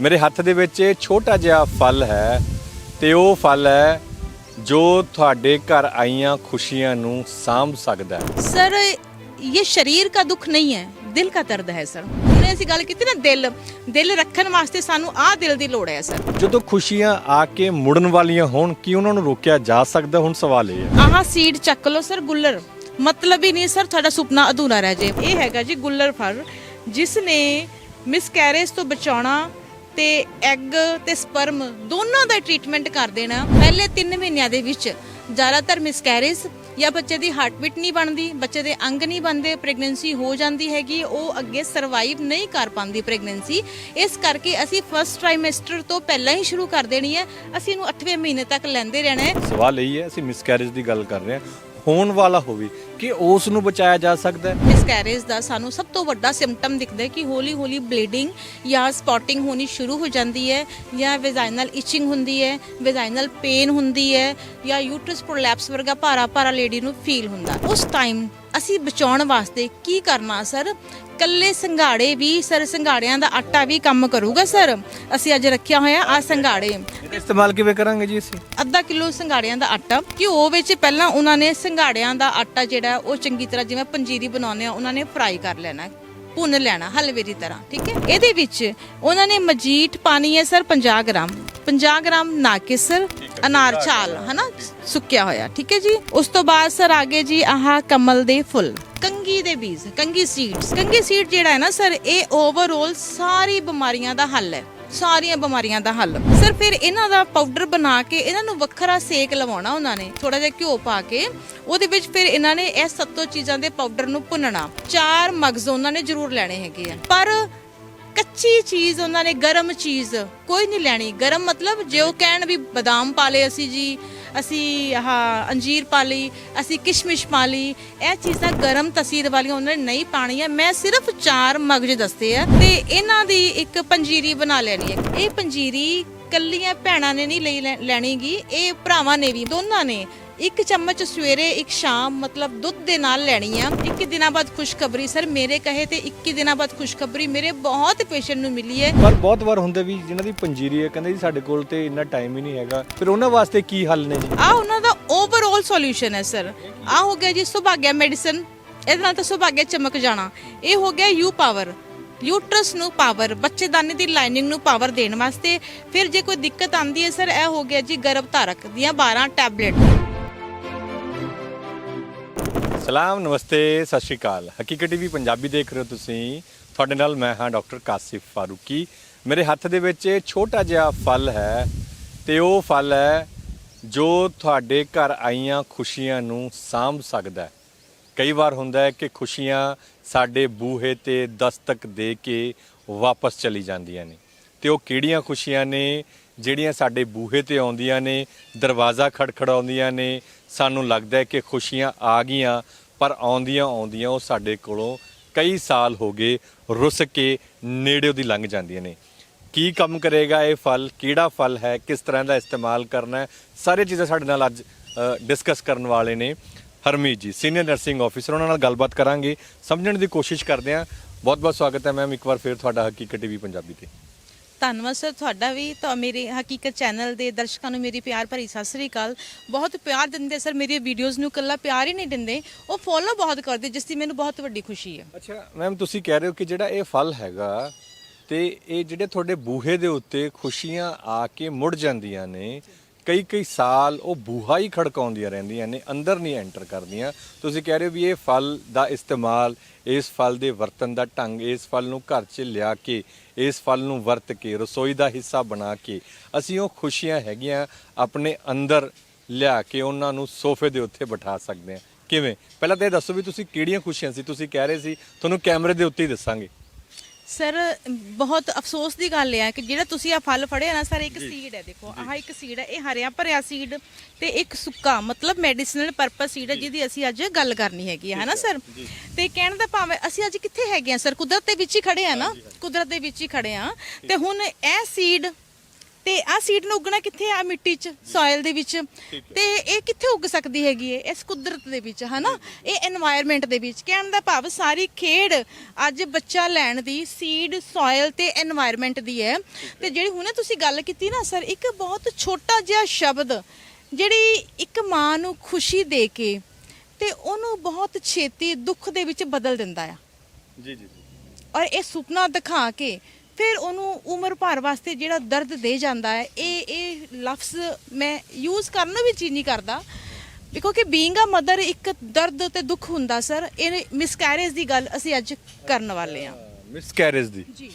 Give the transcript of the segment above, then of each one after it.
ਮੇਰੇ ਹੱਥ ਦੇ ਵਿੱਚ ਇਹ ਛੋਟਾ ਜਿਹਾ ਫਲ ਹੈ ਤੇ ਉਹ ਫਲ ਹੈ ਜੋ ਤੁਹਾਡੇ ਘਰ ਆਈਆਂ ਖੁਸ਼ੀਆਂ ਨੂੰ ਸਾਂਭ ਸਕਦਾ ਹੈ। ਸਰ ਇਹ ਸਰੀਰ ਦਾ ਦੁੱਖ ਨਹੀਂ ਹੈ ਦਿਲ ਦਾ ਦਰਦ ਹੈ ਸਰ ਹੁਣੇ ਅਸੀਂ ਗੱਲ ਕੀਤੀ ਨਾ ਦਿਲ ਦਿਲ ਰੱਖਣ ਵਾਸਤੇ ਸਾਨੂੰ ਆਹ ਦਿਲ ਦੀ ਲੋੜ ਹੈ ਸਰ ਜਦੋਂ ਖੁਸ਼ੀਆਂ ਆ ਕੇ ਮੁੜਨ ਵਾਲੀਆਂ ਹੋਣ ਕੀ ਉਹਨਾਂ ਨੂੰ ਰੋਕਿਆ ਜਾ ਸਕਦਾ? ਹੁਣ ਸਵਾਲ ਇਹ ਹੈ। ਆਹ ਸੀਡ ਚੱਕ ਲਓ ਸਰ ਗੁੱਲਰ। ਮਤਲਬ ਹੀ ਨਹੀਂ ਸਰ ਤੁਹਾਡਾ ਸੁਪਨਾ ਅਧੂਰਾ ਰਹਿ ਜੇ। ਇਹ ਹੈਗਾ ਜੀ ਗੁੱਲਰ ਫਰ ਜਿਸ ਨੇ ਮਿਸਕੈਰੇਜ ਤੋਂ ਬਚਾਉਣਾ ਤੇ ਐਗ ਤੇ ਸਪਰਮ ਦੋਨਾਂ ਦਾ ਟ੍ਰੀਟਮੈਂਟ ਕਰ ਦੇਣਾ ਪਹਿਲੇ 3 ਮਹੀਨਿਆਂ ਦੇ ਵਿੱਚ। ਜ਼ਿਆਦਾਤਰ ਮਿਸਕੈਰੇਜ ਜਾਂ ਬੱਚੇ ਦੀ ਹਾਰਟਬੀਟ ਨਹੀਂ ਬਣਦੀ, ਬੱਚੇ ਦੇ ਅੰਗ ਨਹੀਂ ਬਣਦੇ ਪ੍ਰੈਗਨੈਂਸੀ ਹੋ ਜਾਂਦੀ ਹੈਗੀ, ਉਹ ਅੱਗੇ ਸਰਵਾਈਵ ਨਹੀਂ ਕਰ ਪਾਉਂਦੀ ਪ੍ਰੈਗਨੈਂਸੀ ਇਸ ਕਰਕੇ ਅਸੀਂ ਫਸਟ ਟ੍ਰਾਈਮੈਸਟਰ ਤੋਂ ਪਹਿਲਾਂ ਹੀ ਸ਼ੁਰੂ ਕਰ ਦੇਣੀ ਹੈ। ਅਸੀਂ ਇਹਨੂੰ 8ਵੇਂ ਮਹੀਨੇ ਤੱਕ ਲੈਂਦੇ ਰਹਿਣਾ ਹੈ। ਸਵਾਲ ਇਹ ਹੈ, ਅਸੀਂ ਮਿਸਕੈਰੇਜ ਦੀ ਗੱਲ ਕਰ ਰਹੇ ਹਾਂ। ਹੋਣ ਵਾਲਾ ਹੋਵੇ ਕਿ ਉਸ ਨੂੰ ਬਚਾਇਆ ਜਾ ਸਕਦਾ ਹੈ? ਮਿਸਕੈਰੇਜ ਦਾ ਸਾਨੂੰ ਸਭ ਤੋਂ ਵੱਡਾ ਸਿੰਪਟਮ ਦਿਖਦਾ ਹੈ ਕਿ ਹੌਲੀ ਹੌਲੀ ਬਲੀਡਿੰਗ ਜਾਂ ਸਪੌਟਿੰਗ ਹੋਣੀ ਸ਼ੁਰੂ ਹੋ ਜਾਂਦੀ ਹੈ ਜਾਂ ਵੈਜਾਈਨਲ ਇਚਿੰਗ ਹੁੰਦੀ ਹੈ ਵੈਜਾਈਨਲ ਪੇਨ ਹੁੰਦੀ ਹੈ ਜਾਂ ਯੂਟਰਸ ਪ੍ਰੋਲੈਪਸ ਵਰਗਾ ਭਾਰਾ ਭਾਰਾ ਲੇਡੀ ਨੂੰ ਫੀਲ ਹੁੰਦਾ ਉਸ ਟਾਈਮ ਅਸੀਂ ਬਚਾਉਣ ਵਾਸਤੇ ਕੀ ਕਰਨਾ ਸਰ? ਕੱਲੇ ਸੰਘਾੜੇ ਵੀ ਸਰ ਸੰਘਾੜਿਆਂ ਦਾ ਆਟਾ ਵੀ ਕੰਮ ਕਰੂਗਾ ਸਰ? ਅਸੀਂ ਅੱਜ ਰੱਖਿਆ ਹੋਇਆ ਆ ਸੰਘਾੜੇ। ਇਸਤੇਮਾਲ ਕਿਵੇਂ ਕਰਾਂਗੇ ਜੀ ਅਸੀਂ? ਅੱਧਾ ਕਿਲੋ ਸੰਘਾੜਿਆਂ ਦਾ ਆਟਾ ਘਿਓ ਵਿੱਚ ਪਹਿਲਾਂ ਉਹਨਾਂ ਨੇ ਸੰਘਾੜਿਆਂ ਦਾ ਆਟਾ ਜਿਹੜਾ ਉਹ ਚੰਗੀ ਤਰ੍ਹਾਂ ਜਿਵੇਂ ਪੰਜੀਰੀ ਬਣਾਉਂਦੇ ਆ ਉਹਨਾਂ ਨੇ ਫਰਾਈ ਕਰ ਲੈਣਾ ਭੁੰਨ ਲੈਣਾ ਹਲਵੇ ਦੀ ਤਰ੍ਹਾਂ ਠੀਕ ਹੈ? ਇਹਦੇ ਵਿੱਚ ਉਹਨਾਂ ਨੇ ਮਜੀਠ ਪਾਣੀ ਹੈ ਸਰ 50 ਗ੍ਰਾਮ 50 ਗ੍ਰਾਮ ਨਾਕਿਸਰ ਅਨਾਰ ਛਾਲ ਹਨਾ? ਸੁੱਕਿਆ ਹੋਇਆ ਠੀਕ ਹੈ ਜੀ? ਉਸ ਤੋਂ ਬਾਅਦ ਸਰ ਆਗੇ ਜੀ ਆਹ ਕਮਲ ਦੇ ਫੁੱਲ ਕੰਗੀ ਦੇ ਬੀਜ ਕੰਗੀ ਸੀਡਸ ਕੰਗੀ ਸੀਡ ਜਿਹੜਾ ਹੈ ਨਾ ਸਰ ਇਹ ਓਵਰਆਲ ਸਾਰੀ ਬਿਮਾਰੀਆਂ ਦਾ ਹੱਲ ਹੈ। ਸਾਰੀਆਂ ਬਿਮਾਰੀਆਂ ਦਾ ਹੱਲ। ਸਰ, ਫਿਰ ਇਹਨਾਂ ਦਾ ਪਾਊਡਰ ਬਣਾ ਕੇ ਇਹਨਾਂ ਨੂੰ ਵੱਖਰਾ ਸੇਕ ਲਵਾਉਣਾ ਉਹਨਾਂ ਨੇ। ਥੋੜਾ ਜਿਹਾ ਘਿਓ ਪਾ ਕੇ, ਉਹਦੇ ਵਿੱਚ ਫਿਰ ਇਹਨਾਂ ਨੇ ਇਹ ਸੱਤੋਂ ਚੀਜ਼ਾਂ ਦੇ ਪਾਊਡਰ ਨੂੰ ਭੁੰਨਣਾ। ਚਾਰ ਮਗਜ਼ ਉਹਨਾਂ ਨੇ ਜ਼ਰੂਰ ਲੈਣੇ ਹੈਗੇ ਆ। ਪਰ ਕੱਚੀ ਚੀਜ਼ ਉਹਨਾਂ ਨੇ, ਗਰਮ ਚੀਜ਼ ਕੋਈ ਨਹੀਂ ਲੈਣੀ। ਗਰਮ ਮਤਲਬ ਜੇ ਉਹ ਕਹਿਣ ਵੀ ਬਦਾਮ ਪਾ ਲਏ ਅਸੀਂ ਜੀ ਅਸੀਂ ਆਹ ਅੰਜੀਰ ਪਾ ਲਈ, ਅਸੀਂ ਕਿਸ਼ਮਿਸ਼ ਪਾ ਲਈ। ਇਹ ਚੀਜ਼ਾਂ ਗਰਮ ਤਸੀਰ ਵਾਲੀਆਂ ਉਹਨਾਂ ਨੇ ਨਹੀਂ ਪਾਣੀਆਂ। ਮੈਂ ਸਿਰਫ ਚਾਰ ਮਗਜ ਦੱਸੇ ਆ ਤੇ ਇਹਨਾਂ ਦੀ ਇੱਕ ਪੰਜੀਰੀ ਬਣਾ ਲੈਣੀ ਹੈ। ਇਹ ਪੰਜੀਰੀ ਕੱਲੀਆਂ ਭੈਣਾਂ ਨੇ ਨਹੀਂ ਲਈ ਲੈ- ਲੈਣੀਗੀ, ਇਹ ਭਰਾਵਾਂ ਨੇ ਵੀ, ਦੋਨਾਂ ਨੇ। ਇੱਕ ਚਮਚ ਸਵੇਰੇ ਇੱਕ ਸ਼ਾਮ ਮਤਲਬ ਦੁੱਧ ਦੇ ਨਾਲ ਲੈਣੀ ਆ। 21 ਦਿਨਾਂ ਬਾਅਦ ਖੁਸ਼ਖਬਰੀ ਸਰ ਮੇਰੇ ਕਹੇ ਤੇ 21 ਦਿਨਾਂ ਬਾਅਦ ਖੁਸ਼ਖਬਰੀ ਮੇਰੇ ਬਹੁਤ ਪੇਸ਼ੈਂਟ ਨੂੰ ਮਿਲੀ ਹੈ। ਪਰ ਬਹੁਤ ਵਾਰ ਹੁੰਦੇ ਵੀ ਜਿਨ੍ਹਾਂ ਦੀ ਪੰਜੀਰੀ ਹੈ ਕਹਿੰਦੇ ਜੀ ਸਾਡੇ ਕੋਲ ਤੇ ਇੰਨਾ ਟਾਈਮ ਹੀ ਨਹੀਂ ਹੈਗਾ। ਫਿਰ ਉਹਨਾਂ ਵਾਸਤੇ ਕੀ ਹੱਲ ਨੇ ਜੀ? ਆ ਉਹਨਾਂ ਦਾ ਓਵਰਆਲ ਸੋਲੂਸ਼ਨ ਹੈ ਸਰ। ਆ ਹੋ ਗਿਆ ਜੀ ਸੁਭਾਗਿਆ ਮੈਡੀਸਨ ਇਹਦੇ ਨਾਲ ਤਾਂ ਸੁਭਾਗਿਆ ਚਮਕ ਜਾਣਾ। ਇਹ ਹੋ ਗਿਆ ਯੂ ਪਾਵਰ ਯੂਟਰਸ ਨੂੰ ਪਾਵਰ ਬੱਚੇਦਾਨੀ ਦੀ ਲਾਈਨਿੰਗ ਨੂੰ ਪਾਵਰ ਦੇਣ ਵਾਸਤੇ। ਫਿਰ ਜੇ ਕੋਈ ਦਿੱਕਤ ਆਂਦੀ ਹੈ ਸਰ ਇਹ ਹੋ ਗਿਆ ਜੀ ਗਰਭ ਧਾਰਕ ਦੀਆਂ 12 ਟੈਬਲੇਟ ਸਲਾਮ, ਨਮਸਤੇ, ਸਤਿ ਸ਼੍ਰੀ ਅਕਾਲ। ਹਕੀਕਤ ਟੀਵੀ ਪੰਜਾਬੀ ਦੇਖ ਰਹੇ ਹੋ ਤੁਸੀਂ। ਤੁਹਾਡੇ ਨਾਲ ਮੈਂ ਹਾਂ ਡਾਕਟਰ ਕਾਸਿਫ ਫਾਰੂਕੀ। ਮੇਰੇ ਹੱਥ ਦੇ ਵਿੱਚ ਇਹ ਛੋਟਾ ਜਿਹਾ ਫਲ ਹੈ ਤੇ ਉਹ ਫਲ ਹੈ ਜੋ ਤੁਹਾਡੇ ਘਰ ਆਈਆਂ ਖੁਸ਼ੀਆਂ ਨੂੰ ਸਾਂਭ ਸਕਦਾ ਹੈ। ਕਈ ਵਾਰ ਹੁੰਦਾ ਹੈ ਕਿ ਖੁਸ਼ੀਆਂ ਸਾਡੇ ਬੂਹੇ ਤੇ ਦਸਤਕ ਦੇ ਕੇ ਵਾਪਸ ਚਲੀ ਜਾਂਦੀਆਂ ਨੇ ਤੇ ਉਹ ਕਿਹੜੀਆਂ ਖੁਸ਼ੀਆਂ ਨੇ? ਜਿਹੜੀਆਂ ਸਾਡੇ ਬੂਹੇ ਤੇ ਆਉਂਦੀਆਂ ਨੇ, ਦਰਵਾਜ਼ਾ ਖੜਖੜਾਉਂਦੀਆਂ ਨੇ, ਸਾਨੂੰ ਲੱਗਦਾ ਹੈ ਕਿ ਖੁਸ਼ੀਆਂ ਆ ਗਈਆਂ, ਪਰ ਆਉਂਦੀਆਂ ਆਉਂਦੀਆਂ ਉਹ ਸਾਡੇ ਕੋਲੋਂ ਕਈ ਸਾਲ ਹੋ ਗਏ ਰੁੱਸ ਕੇ ਨੇੜੇ ਦੀ ਲੰਘ ਜਾਂਦੀਆਂ ਨੇ। ਕੀ ਕੰਮ ਕਰੇਗਾ ਇਹ ਫਲ? ਕਿਹੜਾ ਫਲ ਹੈ? ਕਿਸ ਤਰ੍ਹਾਂ ਦਾ ਇਸਤੇਮਾਲ ਕਰਨਾ ਹੈ? ਸਾਰੇ ਚੀਜ਼ਾਂ ਸਾਡੇ ਨਾਲ ਅੱਜ ਡਿਸਕਸ ਕਰਨ ਵਾਲੇ ਨੇ। ਹਰਮੀਤ ਜੀ ਸੀਨੀਅਰ ਨਰਸਿੰਗ ਆਫੀਸਰ ਉਹਨਾਂ ਨਾਲ ਗੱਲਬਾਤ ਕਰਾਂਗੇ। ਸਮਝਣ ਦੀ ਕੋਸ਼ਿਸ਼ ਕਰਦੇ ਹਾਂ। ਬਹੁਤ ਬਹੁਤ ਸਵਾਗਤ ਹੈ ਮੈਮ, ਇੱਕ ਵਾਰ ਫਿਰ ਤੁਹਾਡਾ ਹਕੀਕਤ ਟੀਵੀ ਪੰਜਾਬੀ ਤੇ। ਧੰਨਵਾਦ ਸਰ ਤੁਹਾਡਾ ਵੀ। ਤਾਂ ਮੇਰੇ ਹਕੀਕਤ ਚੈਨਲ ਦੇ ਦਰਸ਼ਕਾਂ ਨੂੰ ਮੇਰੀ ਪਿਆਰ ਭਰੀ ਸਤਿ ਸ੍ਰੀ ਅਕਾਲ। ਬਹੁਤ ਪਿਆਰ ਦਿੰਦੇ ਸਰ ਮੇਰੀ ਵੀਡੀਓਜ਼ ਨੂੰ ਕੱਲਾ ਪਿਆਰ ਹੀ ਨਹੀਂ ਦਿੰਦੇ। ਉਹ ਫੋਲੋ ਬਹੁਤ ਕਰਦੇ, ਜਿਸ ਦੀ ਮੈਨੂੰ ਬਹੁਤ ਵੱਡੀ ਖੁਸ਼ੀ ਹੈ। ਅੱਛਾ ਮੈਮ ਤੁਸੀਂ ਕਹਿ ਰਹੇ ਹੋ ਕਿ ਜਿਹੜਾ ਇਹ ਫਲ ਹੈਗਾ ਤੇ ਇਹ ਜਿਹੜੇ ਤੁਹਾਡੇ ਬੂਹੇ ਦੇ ਉੱਤੇ ਖੁਸ਼ੀਆਂ ਆ ਕੇ ਮੁੜ ਜਾਂਦੀਆਂ ਨੇ ਕਈ ਕਈ ਸਾਲ ਉਹ ਬੂਹਾ ਹੀ ਖੜਕਾਉਂਦੀਆਂ ਰਹਿੰਦੀਆਂ ਨੇ, ਅੰਦਰ ਨਹੀਂ ਐਂਟਰ ਕਰਦੀਆਂ। ਤੁਸੀਂ ਕਹਿ ਰਹੇ ਹੋ ਵੀ ਇਹ ਫਲ ਦਾ ਇਸਤੇਮਾਲ, ਇਸ ਫਲ ਦੇ ਵਰਤਨ ਦਾ ਢੰਗ, ਇਸ ਫਲ ਨੂੰ ਘਰ 'ਚ ਲਿਆ ਕੇ, ਇਸ ਫਲ ਨੂੰ ਵਰਤ ਕੇ, ਰਸੋਈ ਦਾ ਹਿੱਸਾ ਬਣਾ ਕੇ, ਅਸੀਂ ਉਹ ਖੁਸ਼ੀਆਂ ਹੈਗੀਆਂ ਆਪਣੇ ਅੰਦਰ ਲਿਆ ਕੇ ਉਹਨਾਂ ਨੂੰ ਸੋਫੇ ਦੇ ਉੱਤੇ ਬਿਠਾ ਸਕਦੇ ਹਾਂ। ਕਿਵੇਂ? ਪਹਿਲਾਂ ਤਾਂ ਇਹ ਦੱਸੋ ਵੀ ਤੁਸੀਂ ਕਿਹੜੀਆਂ ਖੁਸ਼ੀਆਂ ਸੀ? ਤੁਸੀਂ ਕਹਿ ਰਹੇ ਸੀ, ਤੁਹਾਨੂੰ ਕੈਮਰੇ ਦੇ ਉੱਤੇ ਹੀ ਦੱਸਾਂਗੇ। ਸਰ ਬਹੁਤ ਅਫਸੋਸ ਦੀ ਗੱਲ ਹੈ ਕਿ ਜਿਹੜਾ ਤੁਸੀਂ ਆ ਫਲ ਫੜਿਆ ਨਾ ਸਰ ਇੱਕ ਸੀਡ ਹੈ ਦੇਖੋ ਆਹ ਇੱਕ ਸੀਡ ਹੈ ਇਹ ਹਰਿਆ ਭਰਿਆ ਸੀਡ ਤੇ ਇੱਕ ਸੁੱਕਾ ਮਤਲਬ ਮੈਡੀਸਿਨਲ ਪਰਪਸ ਸੀਡ ਹੈ ਜਿਹਦੀ ਅਸੀਂ ਅੱਜ ਗੱਲ ਕਰਨੀ ਹੈਗੀ ਹੈ ਨਾ ਸਰ। ਤੇ ਕਹਿਣ ਦਾ ਭਾਵੇਂ ਅਸੀਂ ਅੱਜ ਕਿੱਥੇ ਹੈਗੇ ਆ ਸਰ? ਕੁਦਰਤ ਦੇ ਵਿੱਚ ਹੀ ਖੜੇ ਆ ਨਾ? ਕੁਦਰਤ ਦੇ ਵਿੱਚ ਹੀ ਖੜੇ ਆ ਤੇ ਹੁਣ ਇਹ ਸੀਡ ਤੇ ਆ ਸੀਡ ਨੂੰ ਉੱਗਣਾ ਕਿੱਥੇ ਆ? ਮਿੱਟੀ 'ਚ ਸੋਇਲ ਦੇ ਵਿੱਚ। ਤੇ ਇਹ ਕਿੱਥੇ ਉੱਗ ਸਕਦੀ ਹੈਗੀ ਹੈ ਇਸ ਕੁਦਰਤ ਦੇ ਵਿੱਚ ਹਨਾ? ਇਹ এনवायरमेंट ਦੇ ਵਿੱਚ। ਕਹਿਣ ਦਾ ਭਾਵ ਸਾਰੀ ਖੇਡ ਅੱਜ ਬੱਚਾ ਲੈਣ ਦੀ ਸੀਡ ਸੋਇਲ ਤੇ এনवायरमेंट ਦੀ ਹੈ। ਤੇ ਜਿਹੜੀ ਹੁਣੇ ਤੁਸੀਂ ਗੱਲ ਕੀਤੀ ਨਾ ਸਰ ਇੱਕ ਬਹੁਤ ਛੋਟਾ ਜਿਹਾ ਸ਼ਬਦ ਜਿਹੜੀ ਇੱਕ ਮਾਂ ਨੂੰ ਖੁਸ਼ੀ ਦੇ ਕੇ ਤੇ ਉਹਨੂੰ ਬਹੁਤ ਛੇਤੀ ਦੁੱਖ ਦੇ ਵਿੱਚ ਬਦਲ ਦਿੰਦਾ ਆ। ਜੀ ਜੀ। ਔਰ ਇਹ ਸੁਪਨਾ ਦਿਖਾ ਕੇ ਫਿਰ ਉਹਨੂੰ ਉਮਰ ਭਰ ਵਾਸਤੇ ਜਿਹੜਾ ਦਰਦ ਦੇ ਜਾਂਦਾ ਹੈ ਇਹ ਇਹ ਲਫ਼ਜ਼ ਮੈਂ ਯੂਜ਼ ਕਰਨ ਨੂੰ ਵੀ ਜੀ ਨਹੀਂ ਕਰਦਾ। ਕਿਉਂਕਿ ਬੀਇੰਗ ਅ ਮਦਰ ਇੱਕ ਦਰਦ ਤੇ ਦੁੱਖ ਹੁੰਦਾ ਸਰ ਇਹ ਮਿਸਕੈਰੇਜ ਦੀ ਗੱਲ ਅਸੀਂ ਅੱਜ ਕਰਨ ਵਾਲੇ ਹਾਂ। ਮਿਸਕੈਰੇਜ ਦੀ? ਜੀ।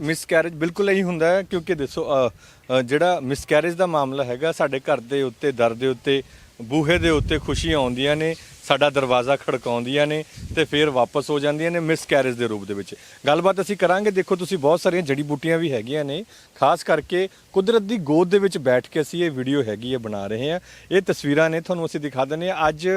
ਮਿਸਕੈਰੇਜ ਬਿਲਕੁਲ ਇਹੀ ਹੁੰਦਾ ਹੈ ਕਿਉਂਕਿ ਅ, ਜਿਹੜਾ ਮਿਸਕੈਰੇਜ ਦਾ ਮਾਮਲਾ ਹੈਗਾ ਸਾਡੇ ਘਰ ਦੇ ਉੱਤੇ ਦਰ ਦੇ ਉੱਤੇ ਬੂਹੇ ਦੇ ਉੱਤੇ ਖੁਸ਼ੀਆਂ ਆਉਂਦੀਆਂ ਨੇ ਸਾਡਾ ਦਰਵਾਜ਼ਾ ਖੜਕਾਉਂਦੀਆਂ ਨੇ ਤੇ ਫਿਰ ਵਾਪਸ ਹੋ ਜਾਂਦੀਆਂ ਨੇ ਮਿਸਕੈਰੇਜ ਦੇ ਰੂਪ ਦੇ ਵਿੱਚ। ਗੱਲਬਾਤ ਅਸੀਂ ਕਰਾਂਗੇ। ਦੇਖੋ, ਤੁਸੀਂ ਬਹੁਤ ਸਾਰੀਆਂ ਜੜੀ ਬੂਟੀਆਂ ਵੀ ਹੈਗੀਆਂ ਨੇ। ਖਾਸ ਕਰਕੇ ਕੁਦਰਤ ਦੀ ਗੋਦ ਦੇ ਵਿੱਚ ਬੈਠ ਕੇ ਅਸੀਂ ਇਹ ਵੀਡੀਓ ਹੈਗੀ ਹੈ, ਬਣਾ ਰਹੇ ਹਾਂ। ਇਹ ਤਸਵੀਰਾਂ ਨੇ, ਤੁਹਾਨੂੰ ਅਸੀਂ ਦਿਖਾ ਦਿੰਦੇ ਹਾਂ। ਅੱਜ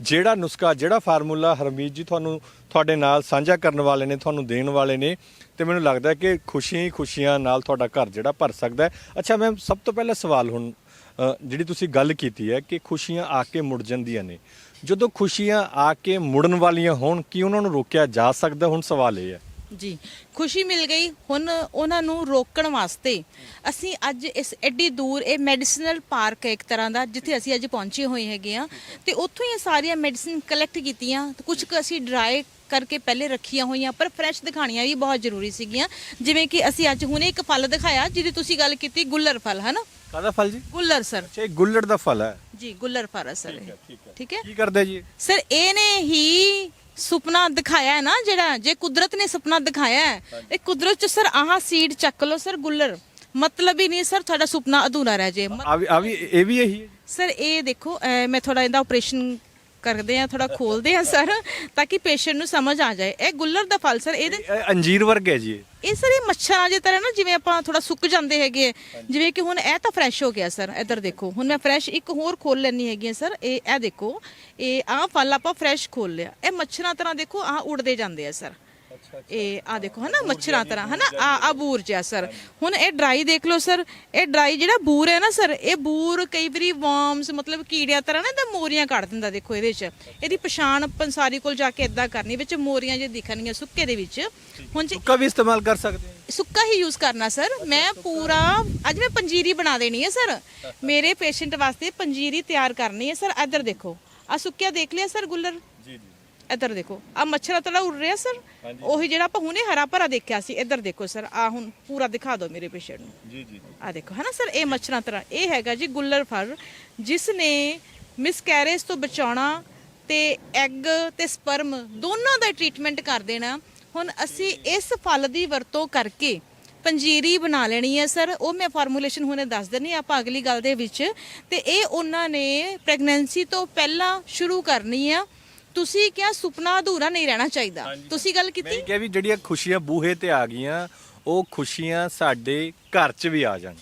ਜਿਹੜਾ ਨੁਸਖਾ, ਜਿਹੜਾ ਫਾਰਮੂਲਾ ਹਰਮੀਤ ਜੀ ਤੁਹਾਨੂੰ ਤੁਹਾਡੇ ਨਾਲ ਸਾਂਝਾ ਕਰਨ ਵਾਲੇ ਨੇ, ਤੁਹਾਨੂੰ ਦੇਣ ਵਾਲੇ ਨੇ, ਤੇ ਮੈਨੂੰ ਲੱਗਦਾ ਕਿ ਖੁਸ਼ੀਆਂ ਹੀ ਖੁਸ਼ੀਆਂ ਨਾਲ ਤੁਹਾਡਾ ਘਰ ਜਿਹੜਾ ਭਰ ਸਕਦਾ ਹੈ। ਅੱਛਾ ਮੈਮ ਸਭ ਤੋਂ ਪਹਿਲਾਂ ਸਵਾਲ ਹੁਣ ਜਿਹੜੀ ਤੁਸੀਂ ਗੱਲ ਕੀਤੀ ਹੈ ਕਿ ਖੁਸ਼ੀਆਂ ਆ ਕੇ ਮੁੜ ਜਾਂਦੀਆਂ ਨੇ। ਜਦੋਂ ਖੁਸ਼ੀਆਂ ਆ ਕੇ ਮੁੜਨ ਵਾਲੀਆਂ ਹੋਣ, ਕੀ ਉਹਨਾਂ ਨੂੰ ਰੋਕਿਆ ਜਾ ਸਕਦਾ? ਹੁਣ ਸਵਾਲ ਇਹ ਹੈ। ਜੀ, ਖੁਸ਼ੀ ਮਿਲ ਗਈ। ਹੁਣ ਉਹਨਾਂ ਨੂੰ ਰੋਕਣ ਵਾਸਤੇ ਅਸੀਂ ਅੱਜ ਇਸ ਐਡੀ ਦੂਰ ਇਹ ਮੈਡੀਸਨਲ ਪਾਰਕ ਹੈ ਇੱਕ ਤਰ੍ਹਾਂ ਦਾ, ਜਿੱਥੇ ਅਸੀਂ ਅੱਜ ਪਹੁੰਚੇ ਹੋਏ ਹੈਗੇ ਆ ਤੇ ਉੱਥੋਂ ਹੀ ਸਾਰੀਆਂ ਮੈਡੀਸਿਨ ਕਲੈਕਟ ਕੀਤੀਆਂ। ਤੇ ਕੁਝ ਕੁ ਅਸੀਂ ਡਰਾਈ ਕਰਕੇ ਪਹਿਲੇ ਰੱਖੀਆਂ ਹੋਈਆਂ, ਪਰ ਫਰੈਸ਼ ਦਿਖਾਣੀਆਂ ਵੀ ਬਹੁਤ ਜ਼ਰੂਰੀ ਸੀਗੀਆਂ। ਜਿਵੇਂ ਕਿ ਅਸੀਂ ਅੱਜ ਹੁਣੇ ਇੱਕ ਫਲ ਦਿਖਾਇਆ, ਜਿਹਦੀ ਤੁਸੀਂ ਗੱਲ ਕੀਤੀ ਗੁੱਲਰ ਫਲ, ਹਨਾ? ਕਾਹਦਾ ਫਲ ਜੀ? ਗੁੱਲਰ ਸਰ। ਅੱਛਾ ਇਹ ਗੁੱਲੜ ਦਾ ਫਲ ਹੈ। ਜੀ ਗੁੱਲਰ ਹੈ ਸਰ ਇਹ। ਠੀਕ ਹੈ ਠੀਕ ਹੈ। ਕੀ ਕਰਦੇ ਜੀ? ਇਹ? ਸਰ ਇਹਨੇ ਹੀ ਸੁਪਨਾ ਦਿਖਾਇਆ ਹੈ ਨਾ ਜਿਹੜਾ ਜੇ ਕੁਦਰਤ ਨੇ ਸੁਪਨਾ ਦਿਖਾਇਆ ਹੈ ਇਹ ਕੁਦਰਤ ਚ ਸਰ ਆਹ ਸੀਡ ਚੱਕ ਲਓ ਸਰ ਗੁੱਲਰ। ਮਤਲਬ ਹੀ ਨਹੀਂ ਸਰ ਤੁਹਾਡਾ ਸੁਪਨਾ ਅਧੂਰਾ ਰਹਿ ਜੇ। ਆ ਵੀ ਆ ਵੀ ਇਹ ਵੀ ਇਹੀ ਹੈ? ਸਰ ਇਹ ਦੇਖੋ ਅਹ ਮੈਂ ਥੋੜਾ ਇਹਦਾ ਆਪਰੇਸ਼ਨ ਕਰਦੇ ਆ ਥੋੜਾ ਖੋਲਦੇ ਆ ਸਰ ਤਾਂ ਕਿ ਪੇਸ਼ੈਂਟ ਨੂੰ ਸਮਝ ਆ ਜਾਏ। ਇਹ ਗੁੱਲਰ ਦਾ ਫਲ ਸਰ ਇਹਦੇ ਇਹ ਅੰਜੀਰ ਵਰਗਾ ਹੈ ਜੀ ਇਹ। ਇਹ ਸਰ ਇਹ ਮੱਛਰਾਂ ਜੇ ਤਰ੍ਹਾਂ ਨਾ ਜਿਵੇਂ ਆਪਾਂ ਥੋੜਾ ਸੁੱਕ ਜਾਂਦੇ ਹੈਗੇ ਆ। ਜਿਵੇਂ ਕਿ ਹੁਣ ਇਹ ਤਾਂ ਫਰੈਸ਼ ਹੋ ਗਿਆ ਸਰ ਇੱਧਰ ਦੇਖੋ। ਹੁਣ ਮੈਂ ਫਰੈਸ਼ ਇੱਕ ਹੋਰ ਖੋਲ ਲੈਣੀ ਹੈਗੀ ਆ ਸਰ ਇਹ ਇਹ ਦੇਖੋ। ਇਹ ਆਹ ਫਲ ਆਪਾਂ ਫਰੈਸ਼ ਖੋਲ ਲਿਆ। ਇਹ ਮੱਛਰਾਂ ਤਰ੍ਹਾਂ ਦੇਖੋ ਆਹ ਉੜਦੇ ਜਾਂਦੇ ਆ ਸਰ। ਇਹ ਆ ਦੇਖੋ ਹਨਾ ਮੱਛਰਾਂ ਤਰ੍ਹਾਂ ਹਨਾ ਆ ਆ ਬੂਰ ਜਿਹਾ ਸਰ। ਹੁਣ ਇਹ ਡਰਾਈ ਦੇਖ ਲਓ ਸਰ ਇਹ ਡਰਾਈ ਜਿਹੜਾ ਬੂਰ ਹੈ ਨਾ ਸਰ ਇਹ ਬੂਰ ਕਈ ਵਾਰੀ ਵਾਰਮਸ ਮਤਲਬ ਕੀੜਿਆਂ ਤਰ੍ਹਾਂ ਨਾ ਇਹਦਾ ਮੋਰੀਆਂ ਕੱਢ ਦਿੰਦਾ ਦੇਖੋ ਇਹਦੇ 'ਚ ਇਹਦੀ ਪਛਾਣ ਪੰਸਾਰੀ ਕੋਲ ਜਾ ਕੇ ਇਦਾਂ ਕਰਨੀ ਵਿੱਚ ਮੋਰੀਆਂ ਜੇ ਦਿਖਣਗੀਆਂ ਸੁੱਕੇ ਦੇ ਵਿੱਚ। ਹੁਣ ਜੇ ਸੁੱਕਾ ਵੀ ਇਸਤੇਮਾਲ ਕਰ ਸਕਦੇ ਹਾਂ। ਸੁੱਕਾ ਹੀ ਯੂਜ਼ ਕਰਨਾ ਸਰ। ਮੈਂ ਪੂਰਾ ਅੱਜ ਮੈਂ ਪੰਜੀਰੀ ਬਣਾ ਦੇਣੀ ਹੈ ਸਰ। ਮੇਰੇ ਪੇਸ਼ੈਂਟ ਵਾਸਤੇ ਪੰਜੀਰੀ ਤਿਆਰ ਕਰਨੀ ਹੈ ਸਰ। ਇੱਧਰ ਦੇਖੋ ਆ ਸੁੱਕਿਆ ਦੇਖ ਲਿਆ ਸਰ ਗੁੱਲਰ? ਇੱਧਰ ਦੇਖੋ ਆ ਮੱਛਰ ਤੜਾ ਉੱਡ ਰਿਹਾ ਸਰ? ਉਹੀ ਜਿਹੜਾ ਆਪਾਂ ਹੁਣੇ ਹਰਾ ਭਰਾ ਦੇਖਿਆ ਸੀ ਇੱਧਰ ਦੇਖੋ ਸਰ ਆ ਹੁਣ ਪੂਰਾ ਦਿਖਾ ਦਿਓ ਮੇਰੇ ਪੇਸ਼ੈਂਟ ਨੂੰ। ਜੀ ਜੀ ਆ ਦੇਖੋ ਹੈ ਨਾ ਸਰ ਇਹ ਮੱਛਰਾਂ ਤਰ੍ਹਾਂ ਇਹ ਹੈਗਾ ਜੀ ਗੁੱਲਰ ਫਲ ਜਿਸ ਨੇ ਮਿਸਕੈਰੇਜ ਤੋਂ ਬਚਾਉਣਾ ਤੇ ਐਗ ਤੇ ਸਪਰਮ ਦੋਨਾਂ ਦਾ ਟ੍ਰੀਟਮੈਂਟ ਕਰ ਦੇਣਾ। ਹੁਣ ਅਸੀਂ ਇਸ ਫਲ ਦੀ ਵਰਤੋਂ ਕਰਕੇ ਪੰਜੀਰੀ ਬਣਾ ਲੈਣੀ ਹੈ ਸਰ। ਉਹ ਮੈਂ ਫਾਰਮੂਲੇਸ਼ਨ ਹੁਣੇ ਦੱਸ ਦਿੰਨੀ ਆਪਾਂ ਅਗਲੀ ਗੱਲ ਦੇ ਵਿੱਚ। ਤੇ ਇਹ ਉਹਨਾਂ ਨੇ ਪ੍ਰੈਗਨੈਂਸੀ ਤੋਂ ਪਹਿਲਾਂ ਸ਼ੁਰੂ ਕਰਨੀ ਆ। ਤੁਸੀਂ ਕਿਹਾ ਸੁਪਨਾ ਅਧੂਰਾ ਨਹੀਂ ਰਹਿਣਾ ਚਾਹੀਦਾ। ਤੁਸੀਂ ਗੱਲ ਮੈਂ ਕੀਤੀ? ਇਹ ਕਿਹਾ ਵੀ ਜਿਹੜੀਆਂ ਖੁਸ਼ੀਆਂ ਬੂਹੇ ਤੇ ਆ ਗਈਆਂ ਉਹ ਖੁਸ਼ੀਆਂ ਸਾਡੇ ਘਰ 'ਚ ਵੀ ਆ ਜਾਣ।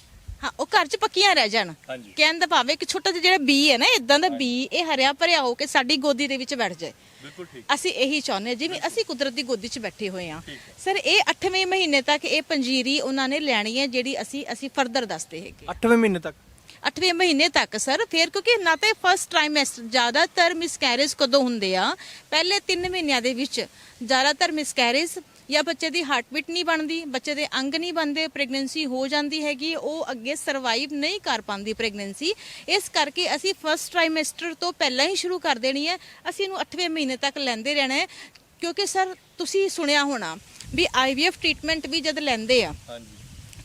ਹਾਂ ਉਹ ਘਰ 'ਚ ਪੱਕੀਆਂ ਰਹਿ ਜਾਣ। ਹਾਂਜੀ। ਕਹਿਣ ਦਾ ਭਾਵੇਂ ਕਿ ਛੋਟਾ ਜਿਹਾ ਜਿਹੜਾ ਬੀ ਹੈ ਨਾ ਇਦਾਂ ਦਾ ਬੀ ਇਹ ਹਰਿਆ ਭਰਿਆ ਹੋ ਕੇ ਸਾਡੀ ਗੋਦੀ ਦੇ ਵਿੱਚ ਬੈਠ ਜਾਏ। ਬਿਲਕੁਲ ਠੀਕ। ਅਸੀਂ ਇਹੀ ਚਾਹੁੰਦੇ ਹਾਂ ਜਿਵੇਂ ਅਸੀਂ ਕੁਦਰਤ ਦੀ ਗੋਦੀ 'ਚ ਬੈਠੇ ਹੋਏ ਹਾਂ। ਸਰ ਇਹ 8ਵੇਂ ਮਹੀਨੇ ਤੱਕ ਇਹ ਪੰਜੀਰੀ ਉਹਨਾਂ ਨੇ ਲੈਣੀ ਹੈ ਜਿਹੜੀ ਅਸੀਂ ਅਸੀਂ ਫਰਦਰ ਦੱਸਦੇ ਹੈਗੇ। 8ਵੇਂ ਮਹੀਨੇ ਤੱਕ? 8ਵੇਂ ਮਹੀਨੇ ਤੱਕ, ਸਰ। ਫਿਰ ਕਿਉਂਕਿ ਨਾ ਤੇ ਫਸਟ ਟ੍ਰਾਈਮੈਸਟਰ ਜ਼ਿਆਦਾਤਰ ਮਿਸਕੈਰੇਜ ਕਦੋਂ ਹੁੰਦੇ ਆ? ਪਹਿਲੇ 3 ਮਹੀਨਿਆਂ ਦੇ ਵਿੱਚ। ਜ਼ਿਆਦਾਤਰ ਮਿਸਕੈਰੇਜ ਜਾਂ ਬੱਚੇ ਦੀ ਹਾਰਟਬੀਟ ਨਹੀਂ ਬਣਦੀ, ਬੱਚੇ ਦੇ ਅੰਗ ਨਹੀਂ ਬਣਦੇ ਪ੍ਰੈਗਨੈਂਸੀ ਹੋ ਜਾਂਦੀ ਹੈਗੀ, ਉਹ ਅੱਗੇ ਸਰਵਾਈਵ ਨਹੀਂ ਕਰ ਪਾਉਂਦੀ ਪ੍ਰੈਗਨੈਂਸੀ ਇਸ ਕਰਕੇ ਅਸੀਂ ਫਸਟ ਟ੍ਰਾਈਮੈਸਟਰ ਤੋਂ ਪਹਿਲਾਂ ਹੀ ਸ਼ੁਰੂ ਕਰ ਦੇਣੀ ਹੈ। ਅਸੀਂ ਇਹਨੂੰ 8ਵੇਂ ਮਹੀਨੇ ਤੱਕ ਲੈਂਦੇ ਰਹਿਣਾ ਹੈ। ਕਿਉਂਕਿ ਸਰ, ਤੁਸੀਂ ਸੁਣਿਆ ਹੋਣਾ ਵੀ ਆਈਵੀਐਫ ਟ੍ਰੀਟਮੈਂਟ ਵੀ ਜਦ ਲੈਂਦੇ ਆ, ਹਾਂਜੀ।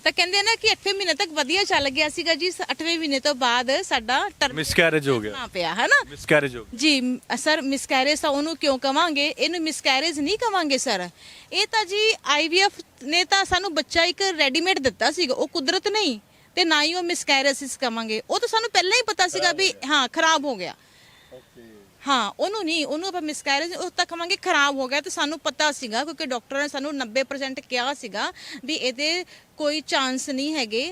ਤਾਂ ਕਹਿੰਦੇ ਨਾ ਕਿ 8ਵੇਂ ਮਹੀਨੇ ਤੱਕ ਵਧੀਆ ਚੱਲ ਗਿਆ ਸੀਗਾ ਜੀ। 8ਵੇਂ ਮਹੀਨੇ ਤੋਂ ਬਾਅਦ ਸਾਡਾ ਟਰਮ ਮਿਸਕੈਰੇਜ ਹੋ ਗਿਆ। ਪਿਆ ਹੈ ਨਾ ਮਿਸਕੈਰੇਜ ਹੋ ਗਿਆ। ਜੀ ਸਰ ਮਿਸਕੈਰੇਜ ਤਾਂ ਉਹਨੂੰ ਕਿਉਂ ਕਵਾਂਗੇ? ਇਹਨੂੰ ਮਿਸਕੈਰੇਜ ਨਹੀਂ ਕਵਾਂਗੇ ਸਰ। ਇਹ ਤਾਂ ਜੀ ਆਈਵੀਐਫ ਨੇ ਤਾਂ ਸਾਨੂੰ ਬੱਚਾ ਇੱਕ ਰੈਡੀਮੇਡ ਦਿੱਤਾ ਸੀਗਾ। ਉਹ ਕੁਦਰਤ ਨਹੀਂ ਤੇ ਨਾ ਹੀ ਉਹ ਮਿਸਕੈਰੇਸਿਸ ਕਵਾਂਗੇ। ਉਹ ਤਾਂ ਸਾਨੂੰ ਪਹਿਲਾਂ ਹੀ ਪਤਾ ਸੀਗਾ ਵੀ ਹਾਂ ਖਰਾਬ ਹੋ ਗਿਆ। ਹਾਂ ਉਹਨੂੰ ਨਹੀਂ ਉਹਨੂੰ ਆਪਾਂ ਮਿਸਕੈਰੇਜ ਉਹ ਤਾਂ ਕਵਾਂਗੇ ਖਰਾਬ ਹੋ ਗਿਆ ਤੇ ਸਾਨੂੰ ਪਤਾ ਸੀਗਾ ਕਿਉਂਕਿ ਡਾਕਟਰ ਨੇ ਸਾਨੂੰ 90% ਕਿਹਾ ਸੀਗਾ ਵੀ ਇਹਦੇ ਕੋਈ ਚਾਂਸ ਨਹੀਂ ਹੈਗੇ।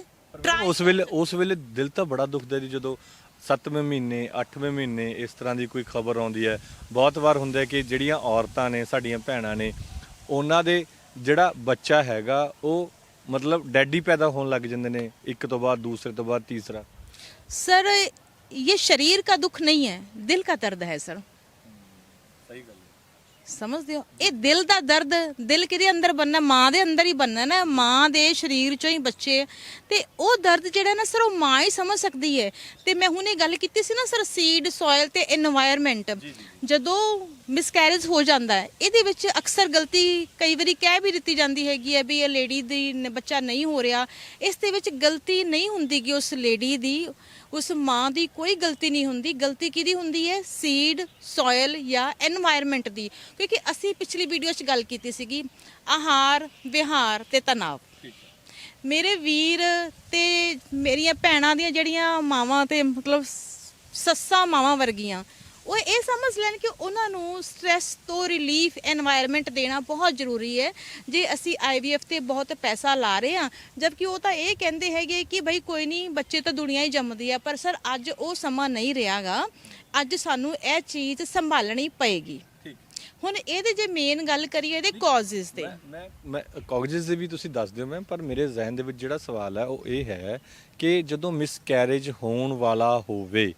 ਉਸ ਵੇਲੇ ਉਸ ਵੇਲੇ ਦਿਲ ਤਾਂ ਬੜਾ ਦੁਖਦਾ ਜੀ ਜਦੋਂ 7ਵੇਂ ਮਹੀਨੇ 8ਵੇਂ ਮਹੀਨੇ ਇਸ ਤਰ੍ਹਾਂ ਦੀ ਕੋਈ ਖਬਰ ਆਉਂਦੀ ਹੈ। ਬਹੁਤ ਵਾਰ ਹੁੰਦਾ ਹੈ ਕਿ ਜਿਹੜੀਆਂ ਔਰਤਾਂ ਨੇ ਸਾਡੀਆਂ ਭੈਣਾਂ ਨੇ ਉਹਨਾਂ ਦੇ ਜਿਹੜਾ ਬੱਚਾ ਹੈਗਾ ਉਹ ਮਤਲਬ ਡੈਡੀ ਪੈਦਾ ਹੋਣ ਲੱਗ ਜਾਂਦੇ ਨੇ ਇੱਕ ਤੋਂ ਬਾਅਦ ਦੂਸਰੇ ਤੋਂ ਬਾਅਦ ਤੀਸਰਾ। सर ये शरीर का दुख नहीं है ਦਿਲ ਦਾ ਦਰਦ ਹੈ ਸਰ ਸਹੀ ਗੱਲ ਸਮਝਦੇ ਹੋ ਇਹ ਦਿਲ ਦਾ ਦਰਦ ਦਿਲ ਕਿਹਦੇ ਅੰਦਰ ਬੰਨਣਾ ਮਾਂ ਦੇ ਅੰਦਰ ਹੀ ਬੰਨਣਾ ਨਾ ਮਾਂ ਦੇ ਸਰੀਰ ਚੋਂ ਹੀ ਬੱਚੇ ਤੇ ਉਹ ਦਰਦ ਜਿਹੜਾ ਨਾ ਸਰ ਉਹ ਮਾਂ ਹੀ ਸਮਝ ਸਕਦੀ ਹੈ ਤੇ ਮੈਂ ਹੁਣੇ ਗੱਲ ਕੀਤੀ ਸੀ ਨਾ ਸਰ ਸੀਡ ਸੋਇਲ ਤੇ এনवायरमेंट ਜਦੋਂ ਮਿਸਕੈਰੇਜ ਹੋ ਜਾਂਦਾ ਹੈ ਇਹਦੇ ਵਿੱਚ ਅਕਸਰ ਗਲਤੀ ਕਈ ਵਾਰੀ ਕਹਿ ਵੀ ਦਿੱਤੀ ਜਾਂਦੀ ਹੈਗੀ ਹੈ ਵੀ ਇਹ ਲੇਡੀ ਦੀ ਬੱਚਾ ਨਹੀਂ ਹੋ ਰਿਹਾ ਇਸ ਦੇ ਵਿੱਚ ਗਲਤੀ ਨਹੀਂ ਹੁੰਦੀਗੀ ਉਸ ਲੇਡੀ ਦੀ ਉਸ ਮਾਂ ਦੀ ਕੋਈ ਗਲਤੀ ਨਹੀਂ ਹੁੰਦੀ। ਗਲਤੀ ਕਿਹਦੀ ਹੁੰਦੀ ਹੈ? ਸੀਡ ਸੋਇਲ ਜਾਂ এনवायरमेंट ਦੀ। ਕਿਉਂਕਿ ਅਸੀਂ ਪਿਛਲੀ ਵੀਡੀਓ 'ਚ ਗੱਲ ਕੀਤੀ ਸੀਗੀ ਆਹਾਰ ਵਿਹਾਰ ਤੇ ਤਣਾਅ। ਮੇਰੇ ਵੀਰ ਤੇ ਮੇਰੀਆਂ ਭੈਣਾਂ ਦੀਆਂ ਜਿਹੜੀਆਂ ਮਾਵਾਂ ਤੇ ਮਤਲਬ ਸੱਸਾਂ ਮਾਵਾਂ ਵਰਗੀਆਂ ਉਹ ਇਹ ਸਮਝ ਲੈਣ ਕਿ ਉਹਨਾਂ ਨੂੰ ਸਟ्रेस ਤੋਂ ਰਿਲੀਫ এনवायरमेंट ਦੇਣਾ ਬਹੁਤ ਜ਼ਰੂਰੀ ਹੈ। ਜੇ ਅਸੀਂ ਆਈਵੀਐਫ ਤੇ ਬਹੁਤ ਪੈਸਾ ਲਾ ਰਹੇ ਹਾਂ ਜਦਕਿ ਉਹ ਤਾਂ ਇਹ ਕਹਿੰਦੇ ਹੈਗੇ ਕਿ ਭਾਈ ਕੋਈ ਨਹੀਂ ਬੱਚੇ ਤਾਂ ਦੁਨੀਆ ਹੀ ਜੰਮਦੀ ਆ ਪਰ ਸਰ ਅੱਜ ਉਹ ਸਮਾਂ ਨਹੀਂ ਰਿਹਾਗਾ। ਅੱਜ ਸਾਨੂੰ ਇਹ ਚੀਜ਼ ਸੰਭਾਲਣੀ ਪਏਗੀ। ਹੁਣ ਇਹਦੇ ਜੇ ਮੇਨ ਗੱਲ ਕਰੀਏ ਇਹਦੇ ਕਾਜ਼ਸ ਤੇ। ਮੈਂ ਮੈਂ ਕਾਜ਼ਸ ਦੇ ਵੀ ਤੁਸੀਂ ਦੱਸ ਦਿਓ ਮੈਂ ਪਰ ਮੇਰੇ ਜ਼ਿਹਨ ਦੇ ਵਿੱਚ ਜਿਹੜਾ ਸਵਾਲ ਹੈ ਉਹ ਇਹ ਹੈ ਕਿ ਜਦੋਂ ਮਿਸਕੈਰੇਜ ਹੋਣ ਵਾਲਾ ਹੋਵੇ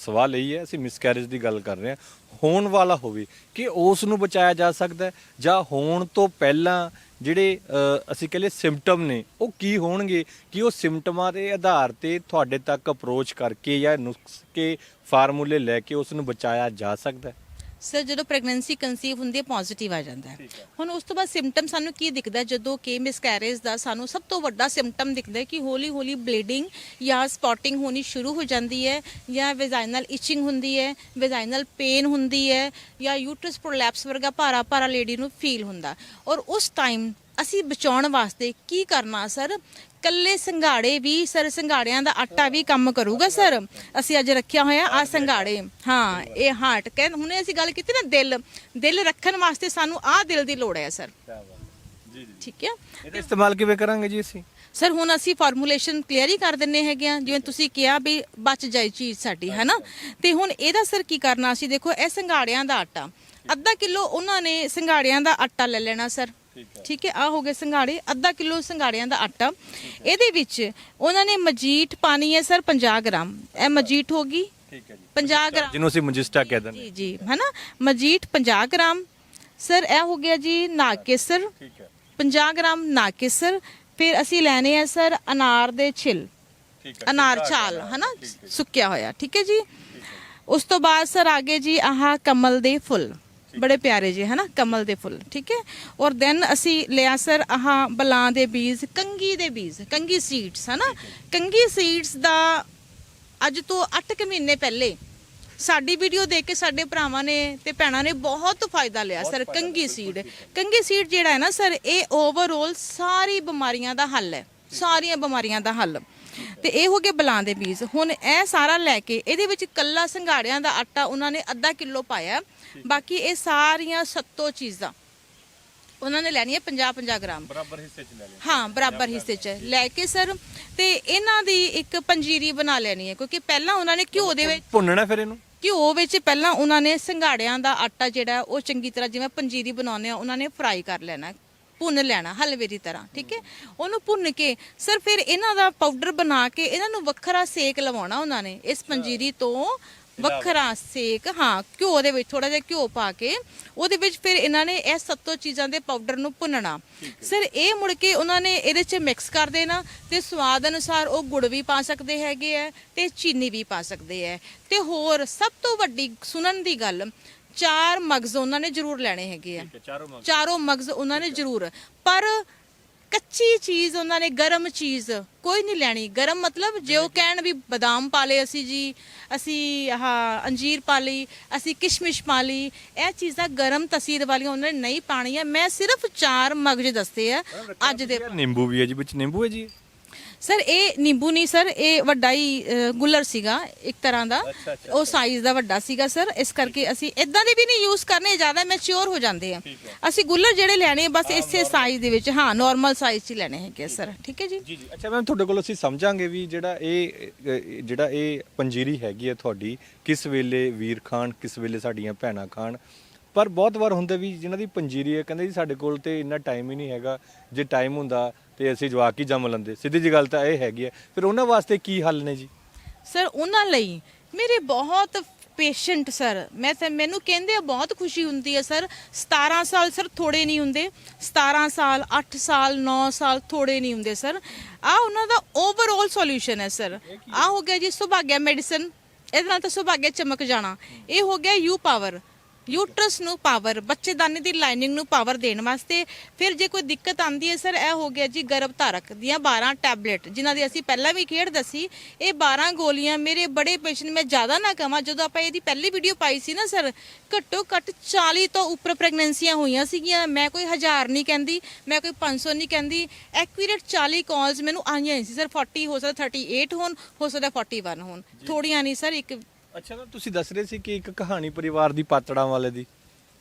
ਸਵਾਲ ਇਹ ਹੈ ਅਸੀਂ ਮਿਸਕੈਰੇਜ ਦੀ ਗੱਲ ਕਰ ਰਹੇ ਹਾਂ। ਹੋਣ ਵਾਲਾ ਹੋਵੇ ਕਿ ਉਸ ਨੂੰ ਬਚਾਇਆ ਜਾ ਸਕਦਾ ਹੈ ਜਾਂ ਹੋਣ ਤੋਂ ਪਹਿਲਾਂ ਜਿਹੜੇ ਅ, ਅਸੀਂ ਕਹਿੰਦੇ ਸਿੰਪਟਮ ਨੇ ਉਹ ਕੀ ਹੋਣਗੇ? ਕਿ ਉਹ ਸਿੰਪਟਮਾਂ ਦੇ ਆਧਾਰ ਤੇ ਤੁਹਾਡੇ ਤੱਕ ਅਪਰੋਚ ਕਰਕੇ ਜਾਂ ਨੁਸਖੇ ਫਾਰਮੂਲੇ ਲੈ ਕੇ ਉਸ ਨੂੰ ਬਚਾਇਆ ਜਾ ਸਕਦਾ ਹੈ? ਸਰ ਜਦੋਂ ਪ੍ਰੈਗਨੈਂਸੀ ਕਨਸੀਵ ਹੁੰਦੀ ਹੈ ਪੋਜ਼ਿਟਿਵ ਆ ਜਾਂਦਾ ਹੈ। ਹੁਣ ਉਸ ਤੋਂ ਬਾਅਦ ਸਿੰਪਟਮ ਸਾਨੂੰ ਕੀ ਦਿਖਦਾ? ਜਦੋਂ ਕਿ ਮਿਸਕੈਰੇਜ ਦਾ ਸਾਨੂੰ ਸਭ ਤੋਂ ਵੱਡਾ ਸਿੰਪਟਮ ਦਿਖਦਾ ਹੈ ਕਿ ਹੌਲੀ ਹੌਲੀ ਬਲੀਡਿੰਗ ਜਾਂ ਸਪੌਟਿੰਗ ਹੋਣੀ ਸ਼ੁਰੂ ਹੋ ਜਾਂਦੀ ਹੈ ਜਾਂ ਵੈਜਾਈਨਲ ਇਚਿੰਗ ਹੁੰਦੀ ਹੈ ਵੈਜਾਈਨਲ ਪੇਨ ਹੁੰਦੀ ਹੈ ਜਾਂ ਯੂਟਰਸ ਪ੍ਰੋਲੈਪਸ ਵਰਗਾ ਭਾਰਾ ਭਾਰਾ ਲੇਡੀ ਨੂੰ ਫੀਲ ਹੁੰਦਾ। ਔਰ ਉਸ ਟਾਈਮ ਅਸੀਂ ਬਚਾਉਣ ਵਾਸਤੇ ਕੀ ਕਰਨਾ ਸਰ? ਕੱਲੇ ਸੰਘਾੜੇ ਵੀ ਸਰ ਸੰਘਾੜਿਆਂ ਦਾ ਆਟਾ ਵੀ ਕੰਮ ਕਰੂਗਾ ਸਰ? ਅਸੀਂ ਅੱਜ ਰੱਖਿਆ ਹੋਇਆ ਆ ਸੰਘਾੜੇ। ਹਾਂ ਇਹ ਹਾਰਟ ਕਹਿੰਦੇ ਹੁਣੇ ਅਸੀਂ ਗੱਲ ਕੀਤੀ ਨਾ ਦਿਲ। ਦਿਲ ਰੱਖਣ ਵਾਸਤੇ ਸਾਨੂੰ ਆ ਦਿਲ ਦੀ ਲੋੜ ਹੈ ਸਰ। ਜੀ ਜੀ। ਠੀਕ ਹੈ? ਇਹਦਾ ਇਸਤੇਮਾਲ ਕਿਵੇਂ ਕਰਾਂਗੇ ਜੀ ਅਸੀਂ? ਸਰ ਹੁਣ ਅਸੀਂ ਫਾਰਮੂਲੇਸ਼ਨ ਕਲੀਅਰ ਹੀ ਕਰ ਦਿੰਨੇ ਹੈਗੇ ਆ ਜਿਵੇਂ ਤੁਸੀਂ ਕਿਹਾ ਵੀ ਬਚ ਜਾਏ ਚੀਜ਼ ਸਾਡੀ ਹੈ ਨਾ? ਤੇ ਹੁਣ ਇਹਦਾ ਸਰ ਕੀ ਕਰਨਾ? ਅਸੀਂ ਦੇਖੋ ਇਹ ਸੰਘਾੜਿਆਂ ਦਾ ਆਟਾ। ਅੱਧਾ ਕਿਲੋ ਉਹਨਾਂ ਨੇ ਸੰਘਾੜਿਆਂ ਦਾ ਆਟਾ ਲੈ ਲੈਣਾ ਸਰ। ਠੀਕ ਹੈ। ਆ ਹੋ ਗਏ ਸੰਘਾੜੇ ਅੱਧਾ ਕਿਲੋ ਸੰਘਾੜਿਆਂ ਦਾ ਆਟਾ। ਇਹਦੇ ਵਿੱਚ ਉਹਨਾਂ ਨੇ ਮਜੀਠ ਪਾਣੀ ਹੈ ਸਰ 50 ਗ੍ਰਾਮ। ਇਹ ਮਜੀਠ ਹੋ ਗਈ। ਠੀਕ ਹੈ ਜੀ। 50 ਗ੍ਰਾਮ। ਜਿਹਨੂੰ ਅਸੀਂ ਮਜਿਸਟਾ ਕਹਿ ਦਿੰਦੇ ਜੀ ਜੀ ਹੈ ਨਾ ਮਜੀਠ 50 ਗ੍ਰਾਮ। ਸਰ ਇਹ ਹੋ ਗਿਆ ਜੀ ਨਾਗਕੇਸਰ। ਠੀਕ ਹੈ। 50 ਗ੍ਰਾਮ ਨਾਗਕੇਸਰ। ਫਿਰ ਅਸੀਂ ਲੈਣੇ ਆ ਸਰ ਅਨਾਰ ਦੇ ਛਿਲ। ਠੀਕ ਅਨਾਰ ਛਾਲ ਹਨਾ? ਸੁੱਕਿਆ ਹੋਇਆ। ਠੀਕ ਹੈ ਜੀ? ਉਸ ਤੋਂ ਬਾਅਦ ਸਰ ਆਗੇ ਜੀ ਆਹ ਕਮਲ ਦੇ ਫੁੱਲ। ਬੜੇ ਪਿਆਰੇ ਜੀ ਹਨਾ ਕਮਲ ਦੇ ਫੁੱਲ ਠੀਕ ਹੈ? ਔਰ ਦੈਨ ਅਸੀਂ ਲਿਆ ਸਰ ਆਹ ਬਲਾਂ ਦੇ ਬੀਜ ਕੰਗੀ ਦੇ ਬੀਜ ਕੰਗੀ ਸੀਡਸ ਹਨਾ? ਕੰਗੀ ਸੀਡਸ ਦਾ ਅੱਜ ਤੋਂ 8 ਕੁ ਮਹੀਨੇ ਪਹਿਲੇ ਸਾਡੀ ਵੀਡੀਓ ਦੇਖ ਕੇ ਸਾਡੇ ਭਰਾਵਾਂ ਨੇ ਤੇ ਭੈਣਾਂ ਨੇ ਬਹੁਤ ਫਾਇਦਾ ਲਿਆ ਸਰ ਕੰਗੀ ਸੀਡ ਕੰਗੀ ਸੀਡ ਜਿਹੜਾ ਹੈ ਨਾ ਸਰ ਇਹ ਓਵਰਆਲ ਸਾਰੀ ਬਿਮਾਰੀਆਂ ਦਾ ਹੱਲ ਹੈ। ਸਾਰੀਆਂ ਬਿਮਾਰੀਆਂ ਦਾ ਹੱਲ। ਤੇ ਇਹ ਹੋ ਗਏ ਬਲਾਂ ਦੇ ਬੀਜ। ਹੁਣ ਇਹ ਸਾਰਾ ਲੈ ਕੇ ਇਹਦੇ ਵਿੱਚ ਕੱਲਾ ਸੰਘਾੜਿਆਂ ਦਾ ਆਟਾ ਉਹਨਾਂ ਨੇ ਅੱਧਾ ਕਿਲੋ ਪਾਇਆ। ਬਾਕੀ ਇਹ ਸਾਰੀਆਂ ਸੱਤੋ ਚੀਜ਼ਾਂ ਉਹਨਾਂ ਨੇ ਲੈਣੀ ਹੈ 50 50 ਗ੍ਰਾਮ। ਬਰਾਬਰ ਹਿੱਸੇ ਚ ਲੈ ਲਿਆ ਹਾਂ ਬਰਾਬਰ ਹਿੱਸੇ 'ਚ। ਲੈ ਕੇ ਸਰ ਤੇ ਇਹਨਾਂ ਦੀ ਇੱਕ ਪੰਜੀਰੀ ਬਣਾ ਲੈਣੀ ਹੈ ਕਿਉਂਕਿ ਪਹਿਲਾਂ ਉਹਨਾਂ ਨੇ ਘਿਓ ਦੇ ਵਿੱਚ ਭੁੰਨਣਾ ਫਿਰ ਇਹਨੂੰ? ਘਿਓ ਵਿੱਚ ਪਹਿਲਾਂ ਉਹਨਾਂ ਨੇ ਸੰਘਾੜਿਆਂ ਦਾ ਆਟਾ ਜਿਹੜਾ ਉਹ ਚੰਗੀ ਤਰ੍ਹਾਂ ਜਿਵੇਂ ਪੰਜੀਰੀ ਬਣਾਉਂਦੇ ਆ ਉਹਨਾਂ ਨੇ ਫਰਾਈ ਕਰ ਲੈਣਾ। ਭੁੰਨ ਲੈਣਾ ਹਲਵੇ ਦੀ ਤਰ੍ਹਾਂ ਠੀਕ ਹੈ? ਉਹਨੂੰ ਭੁੰਨ ਕੇ ਸਰ ਫਿਰ ਇਹਨਾਂ ਦਾ ਪਾਊਡਰ ਬਣਾ ਕੇ ਇਹਨਾਂ ਨੂੰ ਵੱਖਰਾ ਸੇਕ ਲਵਾਉਣਾ ਉਹਨਾਂ ਨੇ ਇਸ ਪੰਜੀਰੀ ਤੋਂ ਵੱਖਰਾ ਸੇਕ ਹਾਂ ਘਿਓ ਦੇ ਵਿੱਚ ਥੋੜਾ ਜਿਹਾ ਘਿਓ ਪਾ ਕੇ ਉਹਦੇ ਵਿੱਚ ਫਿਰ ਇਹਨਾਂ ਨੇ ਇਹ ਸੱਤੋ ਚੀਜ਼ਾਂ ਦੇ ਪਾਊਡਰ ਨੂੰ ਭੁੰਨਣਾ। ਸਰ ਇਹ ਮੁੜ ਕੇ ਉਹਨਾਂ ਨੇ ਇਹਦੇ 'ਚ ਮਿਕਸ ਕਰ ਦੇਣਾ ਤੇ ਸਵਾਦ ਅਨੁਸਾਰ ਉਹ ਗੁੜ ਵੀ ਪਾ ਸਕਦੇ ਹੈਗੇ ਆ ਤੇ ਚੀਨੀ ਵੀ ਪਾ ਸਕਦੇ ਆ। ਤੇ ਹੋਰ ਸਭ ਤੋਂ ਵੱਡੀ ਸੁਣਨ ਦੀ ਗੱਲ ਚਾਰ ਮਗਜ਼ ਉਹਨਾਂ ਨੇ ਜ਼ਰੂਰ ਲੈਣੇ ਹੈਗੇ ਆ। ਚਾਰੋਂ ਮੰਗ ਚਾਰੋਂ ਮਗਜ਼ ਉਹਨਾਂ ਨੇ ਜ਼ਰੂਰ। ਪਰ ਕੱਚੀ ਚੀਜ਼ ਉਹਨਾਂ ਨੇ ਗਰਮ ਚੀਜ਼ ਕੋਈ ਨਹੀਂ ਲੈਣੀ। ਗਰਮ ਮਤਲਬ ਜੇ ਉਹ ਕਹਿਣ ਵੀ ਬਦਾਮ ਪਾ ਲਏ ਅਸੀਂ ਜੀ ਅਸੀਂ ਆਹ ਅੰਜੀਰ ਪਾ ਲਈ ਅਸੀਂ ਕਿਸ਼ਮਿਸ਼ ਪਾ ਲਈ ਇਹ ਚੀਜ਼ਾਂ ਗਰਮ ਤਸੀਰ ਵਾਲੀਆਂ ਉਹਨਾਂ ਨੇ ਨਹੀਂ ਪਾਣੀਆਂ। ਮੈਂ ਸਿਰਫ ਚਾਰ ਮਗਜ਼ ਦੱਸੇ ਆ। ਅੱਜ ਦੇ ਨਿੰਬੂ ਵੀ ਹੈ ਜੀ ਵਿੱਚ ਨਿੰਬੂ ਹੈ ਜੀ? ਸਰ ਇਹ ਨਿੰਬੂ ਨਹੀਂ ਸਰ ਇਹ ਵੱਡਾ ਹੀ ਅ, ਗੁੱਲਰ ਸੀਗਾ ਇੱਕ ਤਰ੍ਹਾਂ ਦਾ। ਉਹ ਸਾਈਜ਼ ਦਾ ਵੱਡਾ ਸੀਗਾ ਸਰ ਇਸ ਕਰਕੇ ਅਸੀਂ ਇਦਾਂ ਦੇ ਵੀ ਨਹੀਂ ਯੂਜ਼ ਕਰਨੇ ਜ਼ਿਆਦਾ ਮੈਚੁਰ ਹੋ ਜਾਂਦੇ ਆ। ਅਸੀਂ ਗੁੱਲਰ ਜਿਹੜੇ ਲੈਣੇ ਆ ਬਸ ਇਸੇ ਸਾਈਜ਼ ਦੇ ਵਿੱਚ ਹਾਂ ਨਾਰਮਲ ਸਾਈਜ਼ 'ਚ ਹੀ ਲੈਣੇ ਹੈਗੇ ਸਰ ਠੀਕ ਹੈ ਜੀ? ਜੀ ਜੀ। ਅੱਛਾ ਮੈਮ ਤੁਹਾਡੇ ਕੋਲ ਅਸੀਂ ਸਮਝਾਂਗੇ ਵੀ ਜਿਹੜਾ ਇਹ ਜਿਹੜਾ ਇਹ ਪੰਜੀਰੀ ਹੈਗੀ ਹੈ ਤੁਹਾਡੀ ਕਿਸ ਵੇਲੇ ਵੀਰ ਖਾਨ ਕਿਸ ਵੇਲੇ ਸਾਡੀਆਂ ਭੈਣਾਂ ਖਾਨ ਪਰ ਬਹੁਤ ਵਾਰ ਹੁੰਦੇ ਵੀ ਜਿਨ੍ਹਾਂ ਦੀ ਪੰਜੀਰੀ ਹੈ, ਕਹਿੰਦੇ ਜੀ ਸਾਡੇ ਕੋਲ ਤੇ ਇੰਨਾ ਟਾਈਮ ਹੀ ਨਹੀਂ ਹੈਗਾ, ਜੇ ਟਾਈਮ ਹੁੰਦਾ ਤੇ ਅਸੀਂ ਜਵਾਕ ਹੀ ਜੰਮ ਲੈਂਦੇ। ਸਿੱਧੀ ਜੀ ਗੱਲ ਤਾਂ ਇਹ ਹੈਗੀ ਹੈ। ਫਿਰ ਉਹਨਾਂ ਵਾਸਤੇ ਕੀ ਹੱਲ ਨੇ ਜੀ? ਸਰ ਉਹਨਾਂ ਲਈ ਮੇਰੇ ਬਹੁਤ ਪੇਸ਼ੈਂਟ ਸਰ ਮੈਂ ਤਾਂ, ਮੈਨੂੰ ਕਹਿੰਦੇ ਆ ਬਹੁਤ ਖੁਸ਼ੀ ਹੁੰਦੀ ਹੈ ਸਰ 17 ਸਾਲ ਸਰ ਥੋੜੇ ਨਹੀਂ ਹੁੰਦੇ। 17 ਸਾਲ 8 ਸਾਲ 9 ਸਾਲ ਥੋੜੇ ਨਹੀਂ ਹੁੰਦੇ ਸਰ ਆ ਉਹਨਾਂ ਦਾ ਓਵਰਆਲ ਸੋਲੂਸ਼ਨ ਹੈ ਸਰ ਆ ਹੋ ਗਿਆ ਜੀ ਸੁਭਾਗਿਆ ਮੈਡੀਸਨ ਇਹਦੇ ਨਾਲ ਤਾਂ ਸੁਭਾਗਿਆ ਚਮਕ ਜਾਣਾ। ਇਹ ਹੋ ਗਿਆ ਯੂ ਪਾਵਰ ਯੂਟਰਸ ਨੂੰ ਪਾਵਰ ਬੱਚੇਦਾਨੀ ਦੀ ਲਾਈਨਿੰਗ ਨੂੰ ਪਾਵਰ ਦੇਣ ਵਾਸਤੇ। ਫਿਰ ਜੇ ਕੋਈ ਦਿੱਕਤ ਆਂਦੀ ਹੈ ਸਰ ਇਹ ਹੋ ਗਿਆ ਜੀ ਗਰਭ ਧਾਰਕ ਦੀਆਂ 12 ਟੈਬਲੇਟ ਜਿਨ੍ਹਾਂ ਦੀ ਅਸੀਂ ਪਹਿਲਾਂ ਵੀ ਖੇਡ ਦੱਸੀ। ਇਹ 12 ਗੋਲੀਆਂ ਮੇਰੇ ਬੜੇ ਪੇਸ਼ੈਂਟ ਮੈਂ ਜ਼ਿਆਦਾ ਨਾ ਕਹਾਂ ਜਦੋਂ ਆਪਾਂ ਇਹਦੀ ਪਹਿਲੀ ਵੀਡੀਓ ਪਾਈ ਸੀ ਨਾ ਸਰ ਘੱਟੋ ਘੱਟ 40 ਤੋਂ ਉੱਪਰ ਪ੍ਰੈਗਨੈਂਸੀਆਂ ਹੋਈਆਂ ਸੀਗੀਆਂ। ਮੈਂ ਕੋਈ ਹਜ਼ਾਰ ਨਹੀਂ ਕਹਿੰਦੀ ਮੈਂ ਕੋਈ 500 ਨਹੀਂ ਕਹਿੰਦੀ। ਐਕੂਰੇਟ 40 ਕਾਲਸ ਮੈਨੂੰ ਆਈਆਂ ਸੀ ਸਰ 40 ਹੋ ਸਕਦਾ 38 ਹੋਣ ਹੋ ਸਕਦਾ 41 ਹੋਣ। ਥੋੜੀਆਂ ਨਹੀਂ ਸਰ ਇੱਕ ਅੱਛਾ, ਤਾਂ ਤੁਸੀਂ ਦੱਸ ਰਹੇ ਸੀ ਕਿ ਇੱਕ ਕਹਾਣੀ ਪਰਿਵਾਰ ਦੀ ਪਾਤੜਾਂ ਵਾਲੇ ਦੀ।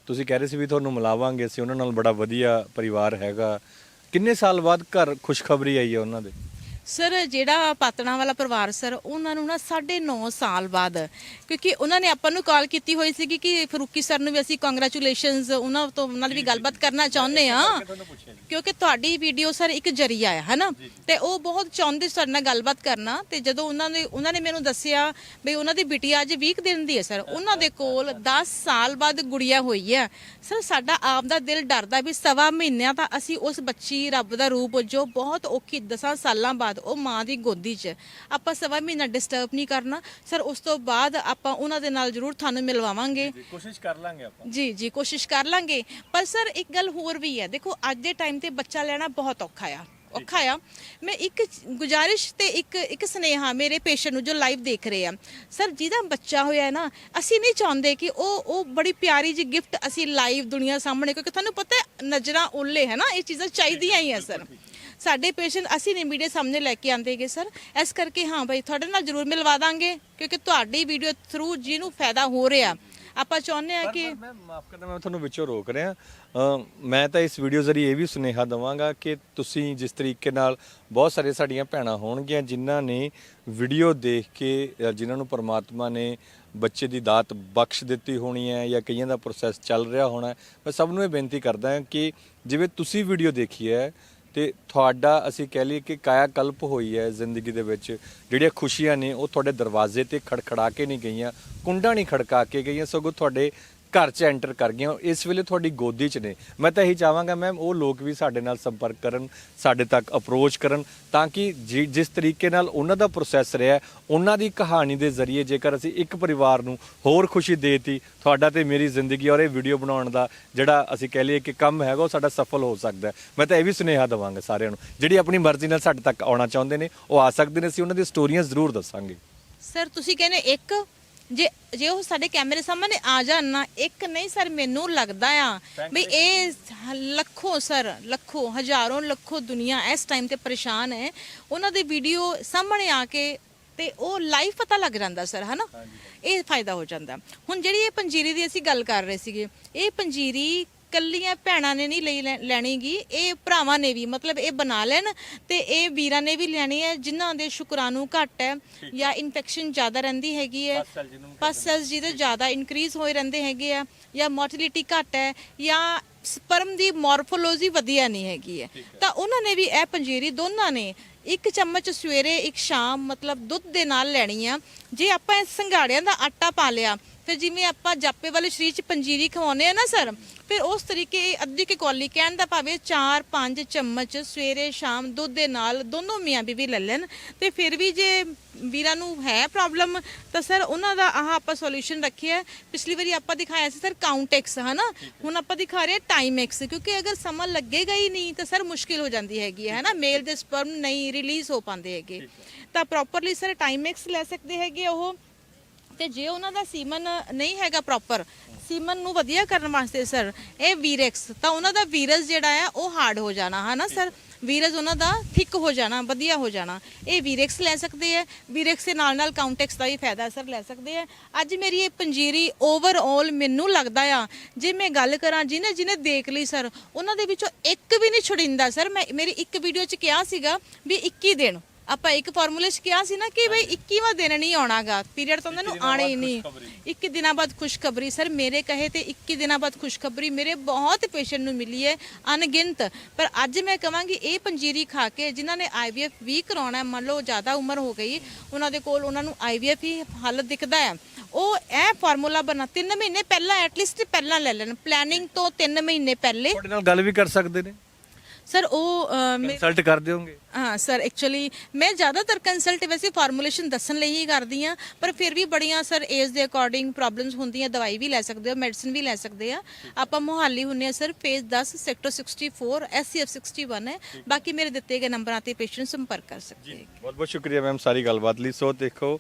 ਤੁਸੀਂ ਕਹਿ ਰਹੇ ਸੀ ਵੀ ਤੁਹਾਨੂੰ ਮਿਲਾਵਾਂਗੇ ਅਸੀਂ, ਉਹਨਾਂ ਨਾਲ ਬੜਾ ਵਧੀਆ ਪਰਿਵਾਰ ਹੈਗਾ। ਕਿੰਨੇ ਸਾਲ ਬਾਅਦ ਘਰ ਖੁਸ਼ਖਬਰੀ ਆਈ ਹੈ ਉਹਨਾਂ ਦੇ? ਸਰ ਜਿਹੜਾ ਪਾਤਣਾ ਵਾਲਾ ਪਰਿਵਾਰ ਸਰ ਉਹਨਾਂ ਨੂੰ ਨਾ 9.5 ਸਾਲ ਬਾਅਦ ਕਿਉਂਕਿ ਉਹਨਾਂ ਨੇ ਆਪਾਂ ਨੂੰ ਕਾਲ ਕੀਤੀ ਹੋਈ ਸੀਗੀ ਕਿ ਫਰੂਕੀ ਸਰ ਨੂੰ ਵੀ ਅਸੀਂ ਕੰਗ੍ਰੈਚੁਲੇਸ਼ਨਸ ਉਹਨਾਂ ਤੋਂ ਦੀ ਵੀ ਗੱਲਬਾਤ ਕਰਨਾ ਚਾਹੁੰਦੇ ਆ ਕਿਉਂਕਿ ਤੁਹਾਡੀ ਵੀਡੀਓ ਸਰ ਇੱਕ ਜਰੀਆ ਹੈ ਹਨਾ? ਤੇ ਉਹ ਬਹੁਤ ਚਾਹੁੰਦੇ ਸੀ ਸਾਡੇ ਨਾਲ ਗੱਲਬਾਤ ਕਰਨਾ ਤੇ ਜਦੋਂ ਉਹਨਾਂ ਨੇ ਉਹਨਾਂ ਨੇ ਮੈਨੂੰ ਦੱਸਿਆ ਵੀ ਉਹਨਾਂ ਦੀ ਬਿਟੀਆ ਅੱਜ 20 ਦਿਨ ਦੀ ਹੈ ਸਰ ਉਹਨਾਂ ਦੇ ਕੋਲ 10 ਸਾਲ ਬਾਅਦ ਗੁੜੀਆ ਹੋਈ ਹੈ। ਸਰ ਸਾਡਾ ਆਪ ਦਾ ਦਿਲ ਡਰਦਾ ਵੀ ਸਵਾ ਮਹੀਨਿਆਂ ਤਾਂ ਅਸੀਂ ਉਸ ਬੱਚੀ ਰੱਬ ਦਾ ਰੂਪ ਜੋ ਬਹੁਤ ਔਖੀ 10 ਸਾਲਾਂ ਬਾਅਦ ਉਹ ਮਾਂ ਦੀ ਗੋਦੀ 'ਚ। ਆਪਾਂ ਸਵਾ ਮਹੀਨਾ ਡਿਸਟਰਬ ਨਹੀਂ ਕਰਨਾ। ਸਰ ਉਸ ਤੋਂ ਬਾਅਦ ਆਪਾਂ ਉਹਨਾਂ ਦੇ ਨਾਲ ਜ਼ਰੂਰ ਤੁਹਾਨੂੰ ਮਿਲਵਾਵਾਂਗੇ। ਕੋਸ਼ਿਸ਼ ਕਰ ਲਾਂਗੇ ਆਪਾਂ। ਜੀ ਜੀ ਕੋਸ਼ਿਸ਼ ਕਰ ਲਾਂਗੇ। ਪਰ ਸਰ ਇੱਕ ਗੱਲ ਹੋਰ ਵੀ ਹੈ। ਦੇਖੋ ਅੱਜ ਦੇ ਟਾਈਮ ਤੇ ਬੱਚਾ ਲੈਣਾ ਬਹੁਤ ਔਖਾ ਆ। ਔਖਾ ਆ। ਮੈਂ ਇੱਕ ਗੁਜ਼ਾਰਿਸ਼ ਤੇ ਇੱਕ ਇੱਕ ਸੁਨੇਹਾ ਮੇਰੇ ਪੇਸ਼ੈਂਟ ਨੂੰ ਜੋ ਲਾਈਵ ਦੇਖ ਰਹੇ ਆ। ਸਰ ਜਿਹਦਾ ਬੱਚਾ ਹੋਇਆ ਹੈ ਨਾ ਅਸੀਂ ਨਹੀਂ ਚਾਹੁੰਦੇ ਕਿ ਉਹ ਉਹ ਬੜੀ ਪਿਆਰੀ ਜੀ ਗਿਫਟ ਅਸੀਂ ਲਾਈਵ ਦੁਨੀਆ ਸਾਹਮਣੇ ਕਿਉਂਕਿ ਤੁਹਾਨੂੰ ਪਤਾ ਹੈ ਨਜ਼ਰਾਂ ਉੱਲੇ ਹੈ ਨਾ ਇਹ ਚੀਜ਼ਾਂ ਚਾਹੀਦੀਆਂ ਹੀ ਆ ਸਰ ਸਾਡੇ ਪੇਸ਼ੈਂਟ ਅਸੀਂ ਨਹੀਂ ਮੀਡੀਆ ਸਾਹਮਣੇ ਲੈ ਕੇ ਆਂਦੇਗੇ ਸਰ। ਇਸ ਕਰਕੇ ਹਾਂ ਭਾਈ ਤੁਹਾਡੇ ਨਾਲ ਜ਼ਰੂਰ ਮਿਲਵਾ ਦਾਂਗੇ ਕਿਉਂਕਿ ਤੁਹਾਡੀ ਵੀਡੀਓ ਥਰੂ ਜਿਹਨੂੰ ਫਾਇਦਾ ਹੋ ਰਿਹਾ। ਆਪਾਂ ਚਾਹੁੰਦੇ ਆ ਕਿ ਮੈਂ ਮਾਫ ਕਰਨਾ ਮੈਂ ਤੁਹਾਨੂੰ ਵਿੱਚੋਂ ਰੋਕ ਰਿਹਾ। ਮੈਂ ਤਾਂ ਇਸ ਵੀਡੀਓ ਜ਼ਰੀਏ ਇਹ ਵੀ ਸੁਨੇਹਾ ਦਵਾਂਗਾ ਕਿ ਤੁਸੀਂ ਜਿਸ ਤਰੀਕੇ ਨਾਲ ਬਹੁਤ ਸਾਰੇ ਸਾਡੀਆਂ ਭੈਣਾਂ ਹੋਣਗੀਆਂ ਜਿਨ੍ਹਾਂ ਨੇ ਵੀਡੀਓ ਦੇਖ ਕੇ ਜਿਨ੍ਹਾਂ ਨੂੰ ਪਰਮਾਤਮਾ ਨੇ ਬੱਚੇ ਦੀ ਦਾਤ ਬਖਸ਼ ਦਿੱਤੀ ਹੋਣੀ ਹੈ ਜਾਂ ਕਈਆਂ ਦਾ ਪ੍ਰੋਸੈਸ ਚੱਲ ਰਿਹਾ ਹੋਣਾ ਮੈਂ ਸਭ ਨੂੰ ਇਹ ਬੇਨਤੀ ਕਰਦਾ ਹਾਂ ਕਿ ਜਿਵੇਂ ਤੁਸੀਂ ਵੀਡੀਓ ਦੇਖੀ ਹੈ ਤੇ ਤੁਹਾਡਾ ਅਸੀਂ ਕਹਿ ਲਈਏ ਕਿ ਕਾਇਆ ਕਲਪ ਹੋਈ ਹੈ ਜ਼ਿੰਦਗੀ ਦੇ ਵਿੱਚ। ਜਿਹੜੀਆਂ ਖੁਸ਼ੀਆਂ ਨੇ ਉਹ ਤੁਹਾਡੇ ਦਰਵਾਜ਼ੇ ਤੇ ਖੜਖੜਾ ਕੇ ਨਹੀਂ ਗਈਆਂ, ਕੁੰਡਾ ਨਹੀਂ ਖੜਕਾ ਕੇ ਗਈਆਂ, ਸਗੋਂ ਤੁਹਾਡੇ ਘਰ 'ਚ ਐਂਟਰ ਕਰ ਗਈਆਂ ਇਸ ਵੇਲੇ ਤੁਹਾਡੀ ਗੋਦੀ 'ਚ ਨੇ। ਮੈਂ ਤਾਂ ਇਹੀ ਚਾਹਾਂਗਾ ਮੈਮ ਉਹ ਲੋਕ ਵੀ ਸਾਡੇ ਨਾਲ ਸੰਪਰਕ ਕਰਨ ਸਾਡੇ ਤੱਕ ਅਪਰੋਚ ਕਰਨ ਤਾਂ ਕਿ ਜਿ- ਜਿਸ ਤਰੀਕੇ ਨਾਲ ਉਹਨਾਂ ਦਾ ਪ੍ਰੋਸੈਸ ਰਿਹਾ ਹੈ, ਉਹਨਾਂ ਦੀ ਕਹਾਣੀ ਦੇ ਜ਼ਰੀਏ ਜੇਕਰ ਅਸੀਂ ਇੱਕ ਪਰਿਵਾਰ ਨੂੰ ਹੋਰ ਖੁਸ਼ੀ ਦੇਤੀ ਤੁਹਾਡਾ ਤੇ ਮੇਰੀ ਜ਼ਿੰਦਗੀ ਔਰ ਇਹ ਵੀਡੀਓ ਬਣਾਉਣ ਦਾ ਜਿਹੜਾ ਅਸੀਂ ਕਹਿ ਲਈਏ ਕਿ ਕੰਮ ਹੈਗਾ ਉਹ ਸਾਡਾ ਸਫਲ ਹੋ ਸਕਦਾ ਹੈ। ਮੈਂ ਤਾਂ ਇਹ ਵੀ ਸੁਨੇਹਾ ਦਵਾਂਗਾ ਸਾਰਿਆਂ ਨੂੰ ਜਿਹੜੀ ਆਪਣੀ ਮਰਜ਼ੀ ਨਾਲ ਸਾਡੇ ਤੱਕ ਆਉਣਾ ਚਾਹੁੰਦੇ ਨੇ ਉਹ ਆ ਸਕਦੇ ਨੇ ਅਸੀਂ ਉਹਨਾਂ ਦੀਆਂ ਸਟੋਰੀਆਂ ਜ਼ਰੂਰ ਦੱਸਾਂਗੇ। ਸਰ ਤੁਸੀਂ ਕਹਿੰਦੇ ਇੱਕ ਜੇ ਜੇ ਉਹ ਸਾਡੇ ਕੈਮਰੇ ਸਾਹਮਣੇ ਆ ਜਾਣ ਨਾ ਇੱਕ ਨਹੀਂ ਸਰ ਮੈਨੂੰ ਲੱਗਦਾ ਆ ਵੀ ਇਹ ਲੱਖੋਂ ਸਰ ਲੱਖੋਂ ਹਜ਼ਾਰੋਂ ਲੱਖੋਂ ਦੁਨੀਆ ਇਸ ਟਾਈਮ ਤੇ ਪਰੇਸ਼ਾਨ ਹੈ। ਉਹਨਾਂ ਦੀ ਵੀਡੀਓ ਸਾਹਮਣੇ ਆ ਕੇ ਤੇ ਉਹ ਲਾਈਵ ਪਤਾ ਲੱਗ ਜਾਂਦਾ ਸਰ ਹਨਾ? ਇਹ ਫਾਇਦਾ ਹੋ ਜਾਂਦਾ। ਹੁਣ ਜਿਹੜੀ ਇਹ ਪੰਜੀਰੀ ਦੀ ਅਸੀਂ ਗੱਲ ਕਰ ਰਹੇ ਸੀਗੇ ਇਹ ਪੰਜੀਰੀ ਕੱਲੀਆਂ ਭੈਣਾਂ ਨੇ ਨਹੀਂ ਲਈ ਲੈਣੀਗੀ ਇਹ ਭਰਾਵਾਂ ਨੇ ਵੀ ਮਤਲਬ ਇਹ ਬਣਾ ਲੈਣ ਤੇ ਇਹ ਵੀਰਾਂ ਨੇ ਵੀ ਲੈਣੀ ਹੈ ਜਿਨ੍ਹਾਂ ਦੇ ਸ਼ੁਕਰਾਣੂ ਘੱਟ ਹੈ ਜਾਂ ਇਨਫੈਕਸ਼ਨ ਜ਼ਿਆਦਾ ਰਹਿੰਦੀ ਹੈਗੀ ਹੈ ਪਸ ਸੈਲਸ ਜਿਹਦੇ ਜ਼ਿਆਦਾ ਇਨਕਰੀਜ਼ ਹੋਏ ਰਹਿੰਦੇ ਹੈਗੇ ਆ ਜਾਂ ਮੋਰਟੈਲਿਟੀ ਘੱਟ ਹੈ ਜਾਂ ਸਪਰਮ ਦੀ ਮੋਰਫੋਲੋਜੀ ਵਧੀਆ ਨਹੀਂ ਹੈਗੀ ਹੈ ਤਾਂ ਉਹਨਾਂ ਨੇ ਵੀ ਇਹ ਪੰਜੀਰੀ ਦੋਨਾਂ ਨੇ ਇੱਕ ਚਮਚ ਸਵੇਰੇ ਇੱਕ ਸ਼ਾਮ ਮਤਲਬ ਦੁੱਧ ਦੇ ਨਾਲ ਲੈਣੀ ਆ। ਜੇ ਆਪਾਂ ਸੰਘਾੜਿਆਂ ਦਾ ਆਟਾ ਪਾ ਲਿਆ ਫਿਰ ਜਿਵੇਂ ਆਪਾਂ ਜਾਪੇ ਵਾਲੇ ਸਰੀਰ 'ਚ ਪੰਜੀਰੀ ਖਵਾਉਂਦੇ ਆ ਨਾ ਸਰ ਫਿਰ ਉਸ ਤਰੀਕੇ ਇਹ ਅੱਧੀ ਕਿ ਕੌਲੀ ਕਹਿਣ ਦਾ ਭਾਵੇਂ 4-5 ਚਮਚ ਸਵੇਰੇ ਸ਼ਾਮ ਦੁੱਧ ਦੇ ਨਾਲ ਦੋਨੋਂ ਮੀਆਂ ਬੀਵੀ ਲੈ ਲੈਣ ਤੇ ਫਿਰ ਵੀ ਜੇ ਵੀਰਾਂ ਨੂੰ ਹੈ ਪ੍ਰੋਬਲਮ ਤਾਂ ਸਰ ਉਹਨਾਂ ਦਾ ਆਹ ਆਪਾਂ ਸੋਲੂਸ਼ਨ ਰੱਖਿਆ। ਪਿਛਲੀ ਵਾਰੀ ਆਪਾਂ ਦਿਖਾਇਆ ਸੀ ਸਰ ਕਾਊਂਟੈਕਸ ਹਨਾ? ਹੁਣ ਆਪਾਂ ਦਿਖਾ ਰਹੇ ਟਾਈਮੈਕਸ ਕਿਉਂਕਿ ਅਗਰ ਸਮਾਂ ਲੱਗੇਗਾ ਹੀ ਨਹੀਂ ਤਾਂ ਸਰ ਮੁਸ਼ਕਿਲ ਹੋ ਜਾਂਦੀ ਹੈਗੀ ਹੈ ਹਨਾ? ਮੇਲ ਦੇ ਸਪਰਮ ਨਹੀਂ ਰਿਲੀਜ਼ ਹੋ ਪਾਉਂਦੇ ਹੈਗੇ। ਤਾਂ ਪ੍ਰੋਪਰਲੀ ਸਰ ਟਾਈਮੈਕਸ ਲੈ ਸਕਦੇ ਹੈਗੇ ਉਹ। ਤੇ ਜੇ ਉਹਨਾਂ ਦਾ ਸੀਮਨ ਨਹੀਂ ਹੈਗਾ ਪ੍ਰੋਪਰ ਸੀਮਨ ਨੂੰ ਵਧੀਆ ਕਰਨ ਵਾਸਤੇ ਸਰ ਇਹ ਵੀਰੈਕਸ ਤਾਂ ਉਹਨਾਂ ਦਾ ਵੀਰਸ ਜਿਹੜਾ ਹੈ, ਉਹ ਹਾਰਡ ਹੋ ਜਾਣਾ, ਹਨਾ ਸਰ ਵੀਰਸ ਉਹਨਾਂ ਦਾ ਥਿਕ ਹੋ ਜਾਣਾ, ਵਧੀਆ ਹੋ ਜਾਣਾ। ਇਹ ਵੀਰੈਕਸ ਲੈ ਸਕਦੇ ਆ ਵੀਰੈਕਸ ਦੇ ਨਾਲ ਨਾਲ ਕਾਊਂਟੈਕਸ ਦਾ ਵੀ ਫਾਇਦਾ ਸਰ ਲੈ ਸਕਦੇ ਆ ਅੱਜ ਮੇਰੀ ਇਹ ਪੰਜੀਰੀ ਓਵਰਆਲ ਮੈਨੂੰ ਲੱਗਦਾ ਆ, ਜੇ ਮੈਂ ਗੱਲ ਕਰਾਂ ਜਿਹਨੇ ਜਿਹਨੇ ਦੇਖ ਲਈ ਸਰ ਉਹਨਾਂ ਦੇ ਵਿੱਚੋਂ ਇੱਕ ਵੀ ਨਹੀਂ ਛੁੜਿੰਦਾ ਸਰ ਮੈਂ, ਮੇਰੀ ਇੱਕ ਵੀਡੀਓ 'ਚ ਕਿਹਾ ਸੀਗਾ ਵੀ 21 ਦਿਨ ਆਪਾਂ ਇੱਕ ਫਾਰਮੂਲੇ 'ਚ ਕਿਹਾ ਸੀ ਨਾ ਕਿ ਬਈ 21ਵਾਂ ਦਿਨ ਨਹੀਂ ਆਉਣਾਗਾ। ਪੀਰੀਅਡ ਤਾਂ ਉਹਨਾਂ ਨੂੰ ਆਣੇ ਹੀ ਨਹੀਂ। 21 ਦਿਨਾਂ ਬਾਅਦ ਖੁਸ਼ਖਬਰੀ। ਸਰ ਮੇਰੇ ਕਹੇ ਤੇ 21 ਦਿਨਾਂ ਬਾਅਦ ਖੁਸ਼ਖਬਰੀ ਮੇਰੇ ਬਹੁਤ ਪੇਸ਼ੈਂਟ ਨੂੰ ਮਿਲੀ ਹੈ ਅਣਗਿਣਤ। ਪਰ ਅੱਜ ਮੈਂ ਕਹਾਂਗੀ ਇਹ ਪੰਜੀਰੀ ਖਾ ਕੇ ਜਿਨ੍ਹਾਂ ਨੇ ਆਈਵੀਐਫ ਵੀ ਕਰਾਉਣਾ ਮੰਨ ਲਓ ਜ਼ਿਆਦਾ ਉਮਰ ਹੋ ਗਈ ਉਹਨਾਂ ਦੇ ਕੋਲ ਉਹਨਾਂ ਨੂੰ ਆਈਵੀਐਫ ਹੀ ਹੱਲ ਦਿਖਦਾ ਹੈ। ਉਹ ਇਹ ਫਾਰਮੂਲਾ ਬਣਾ 3 ਮਹੀਨੇ ਪਹਿਲਾਂ ਐਟਲੀਸਟ ਪਹਿਲਾਂ ਲੈ ਲੈਣ। ਪਲੈਨਿੰਗ ਤੋਂ 3 ਮਹੀਨੇ ਪਹਿਲੇ। ਤੁਹਾਡੇ ਨਾਲ ਗੱਲ ਵੀ ਕਰ ਸਕਦੇ ਨੇ। ਸਰ ਉਹ ਅਹ, ਮੇ- ਕੰਸਲਟ ਕਰ ਦਿਓਗੇ? ਹਾਂ ਸਰ ਐਕਚੁਅਲੀ ਮੈਂ ਜ਼ਿਆਦਾਤਰ ਕੰਸਲਟ ਵੈਸੇ ਫਾਰਮੂਲੇਸ਼ਨ ਦੱਸਣ ਲਈ ਹੀ ਕਰਦੀ ਆ ਪਰ ਫਿਰ ਵੀ ਬੜੀਆਂ ਸਰ ਏਜ ਦੇ ਅਕੋਰਡਿੰਗ ਪ੍ਰੋਬਲਮਸ ਹੁੰਦੀਆਂ ਦਵਾਈ ਵੀ ਲੈ ਸਕਦੇ ਹੋ ਮੈਡੀਸਿਨ ਵੀ ਲੈ ਸਕਦੇ ਆ। ਆਪਾਂ ਮੁਹਾਲੀ ਹੁੰਨੇ ਆ ਸਰ ਫੇਜ਼ 10 ਸੈਕਟਰ 64 ਐਸਸੀਐਫ 61 ਹੈ। ਬਾਕੀ ਮੇਰੇ ਦਿੱਤੇ ਗਏ ਨੰਬਰਾਂ ਤੇ ਪੇਸ਼ੈਂਟ ਸੰਪਰਕ ਕਰ ਸਕਦੇ ਹੈ ਬਹੁਤ ਬਹੁਤ ਸ਼ੁਕਰੀਆ ਮੈਮ ਸਾਰੀ ਗੱਲਬਾਤ ਲਈ। ਸੋ ਦੇਖੋ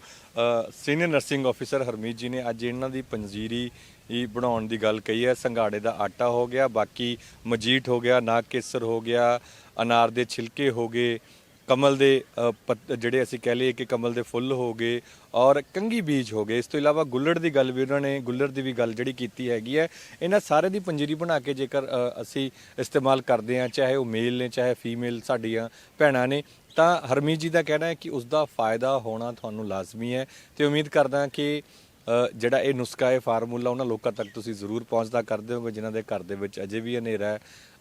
ਸੀਨੀਅਰ ਨਰਸਿੰਗ ਆਫੀਸਰ ਹਰਮੀਤ ਜੀ ਨੇ ਅੱਜ ਇਹਨਾਂ ਦੀ ਪੰਜੀਰੀ ਹੀ ਬਣਾਉਣ ਦੀ ਗੱਲ ਕਹੀ ਹੈ। ਸੰਘਾੜੇ ਦਾ ਆਟਾ ਹੋ ਗਿਆ ਬਾਕੀ ਮਜੀਠ ਹੋ ਗਿਆ ਨਾਗ ਕੇਸਰ ਹੋ ਗਿਆ ਅਨਾਰ ਦੇ ਛਿਲਕੇ ਹੋ ਗਏ ਕਮਲ ਦੇ ਅ, ਜਿਹੜੇ ਅਸੀਂ ਕਹਿ ਲਈਏ ਕਿ ਕਮਲ ਦੇ ਫੁੱਲ ਹੋ ਗਏ ਔਰ ਕੰਗੀ ਬੀਜ ਹੋ ਗਏ। ਇਸ ਤੋਂ ਇਲਾਵਾ ਗੁੱਲੜ ਦੀ ਗੱਲ ਵੀ ਉਹਨਾਂ ਨੇ ਗੁੱਲੜ ਦੀ ਵੀ ਗੱਲ ਜਿਹੜੀ ਕੀਤੀ ਹੈਗੀ ਹੈ। ਇਹਨਾਂ ਸਾਰੇ ਦੀ ਪੰਜੀਰੀ ਬਣਾ ਕੇ ਜੇਕਰ ਅਸੀਂ ਇਸਤੇਮਾਲ ਕਰਦੇ ਹਾਂ ਚਾਹੇ ਉਹ ਮੇਲ ਨੇ ਚਾਹੇ ਫੀਮੇਲ ਸਾਡੀਆਂ ਭੈਣਾਂ ਨੇ ਤਾਂ ਹਰਮੀਤ ਜੀ ਦਾ ਕਹਿਣਾ ਹੈ ਕਿ ਉਸ ਦਾ ਫਾਇਦਾ ਹੋਣਾ ਤੁਹਾਨੂੰ ਲਾਜ਼ਮੀ ਹੈ ਤੇ ਉਮੀਦ ਕਰਦਾ ਕਿ ਜਿਹੜਾ ਇਹ ਨੁਸਖਾ ਹੈ ਫਾਰਮੂਲਾ ਉਹਨਾਂ ਲੋਕਾਂ ਤੱਕ ਤੁਸੀਂ ਜ਼ਰੂਰ ਪਹੁੰਚਦਾ ਕਰਦੇ ਹੋਗੇ ਜਿਨ੍ਹਾਂ ਦੇ ਘਰ ਦੇ ਵਿੱਚ ਅਜੇ ਵੀ ਹਨੇਰਾ ਹੈ।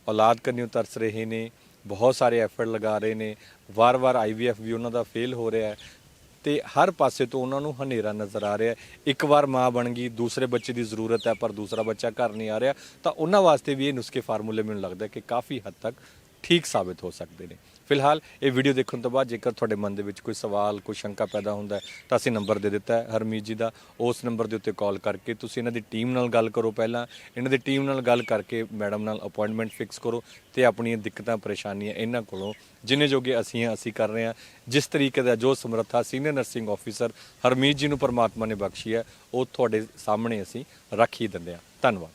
ਔਲਾਦ ਕਰਨੀ ਤਰਸ ਰਹੇ ਨੇ, ਬਹੁਤ ਸਾਰੇ ਐਫਰਟ ਲਗਾ ਰਹੇ ਨੇ, ਵਾਰ-ਵਾਰ ਆਈਵੀਐਫ ਵੀ ਉਹਨਾਂ ਦਾ ਫੇਲ ਹੋ ਰਿਹਾ ਹੈ ਤੇ ਹਰ ਪਾਸੇ ਤੋਂ ਉਹਨਾਂ ਨੂੰ ਹਨੇਰਾ ਨਜ਼ਰ ਆ ਰਿਹਾ ਇੱਕ ਵਾਰ ਮਾਂ ਬਣ ਗਈ, ਦੂਸਰੇ ਬੱਚੇ ਦੀ ਜ਼ਰੂਰਤ ਹੈ, ਪਰ ਦੂਸਰਾ ਬੱਚਾ ਘਰ ਨਹੀਂ ਆ ਰਿਹਾ, ਤਾਂ ਉਹਨਾਂ ਵਾਸਤੇ ਵੀ ਇਹ ਨੁਸਖੇ ਫਾਰਮੂਲੇ ਮੈਨੂੰ ਲੱਗਦਾ ਕਿ ਕਾਫੀ ਹੱਦ ਤੱਕ ਠੀਕ ਸਾਬਿਤ ਹੋ ਸਕਦੇ ਨੇ। ਫਿਲਹਾਲ ਇਹ ਵੀਡੀਓ ਦੇਖਣ ਤੋਂ ਬਾਅਦ ਜੇਕਰ ਤੁਹਾਡੇ ਮਨ ਦੇ ਵਿੱਚ ਕੋਈ ਸਵਾਲ, ਕੋਈ ਸ਼ੰਕਾ ਪੈਦਾ ਹੁੰਦਾ ਤਾਂ ਅਸੀਂ ਨੰਬਰ ਦੇ ਦਿੱਤਾ ਹੈ ਹਰਮੀਤ ਜੀ ਦਾ। ਉਸ ਨੰਬਰ ਦੇ ਉੱਤੇ ਕਾਲ ਕਰਕੇ ਤੁਸੀਂ ਇਹਨਾਂ ਦੀ ਟੀਮ ਨਾਲ ਗੱਲ ਕਰੋ ਪਹਿਲਾਂ। ਇਹਨਾਂ ਦੀ ਟੀਮ ਨਾਲ ਗੱਲ ਕਰਕੇ ਮੈਡਮ ਨਾਲ ਅਪਾਇੰਟਮੈਂਟ ਫਿਕਸ ਕਰੋ ਤੇ ਆਪਣੀਆਂ ਦਿੱਕਤਾਂ, ਪਰੇਸ਼ਾਨੀਆਂ ਇਹਨਾਂ ਕੋਲੋਂ ਜਿੰਨੇ ਜੋਗੇ ਅਸੀਂ ਹਾਂ, ਅਸੀਂ ਕਰ ਰਹੇ ਹਾਂ। ਜਿਸ ਤਰੀਕੇ ਦਾ ਜੋ ਸਮਰੱਥਾ ਸੀਨੀਅਰ ਨਰਸਿੰਗ ਆਫੀਸਰ ਹਰਮੀਤ ਜੀ ਨੂੰ ਪਰਮਾਤਮਾ ਨੇ ਬਖਸ਼ੀ ਹੈ, ਉਹ ਤੁਹਾਡੇ ਸਾਹਮਣੇ ਅਸੀਂ ਰੱਖ ਹੀ ਦਿੰਦੇ ਹਾਂ। ਧੰਨਵਾਦ।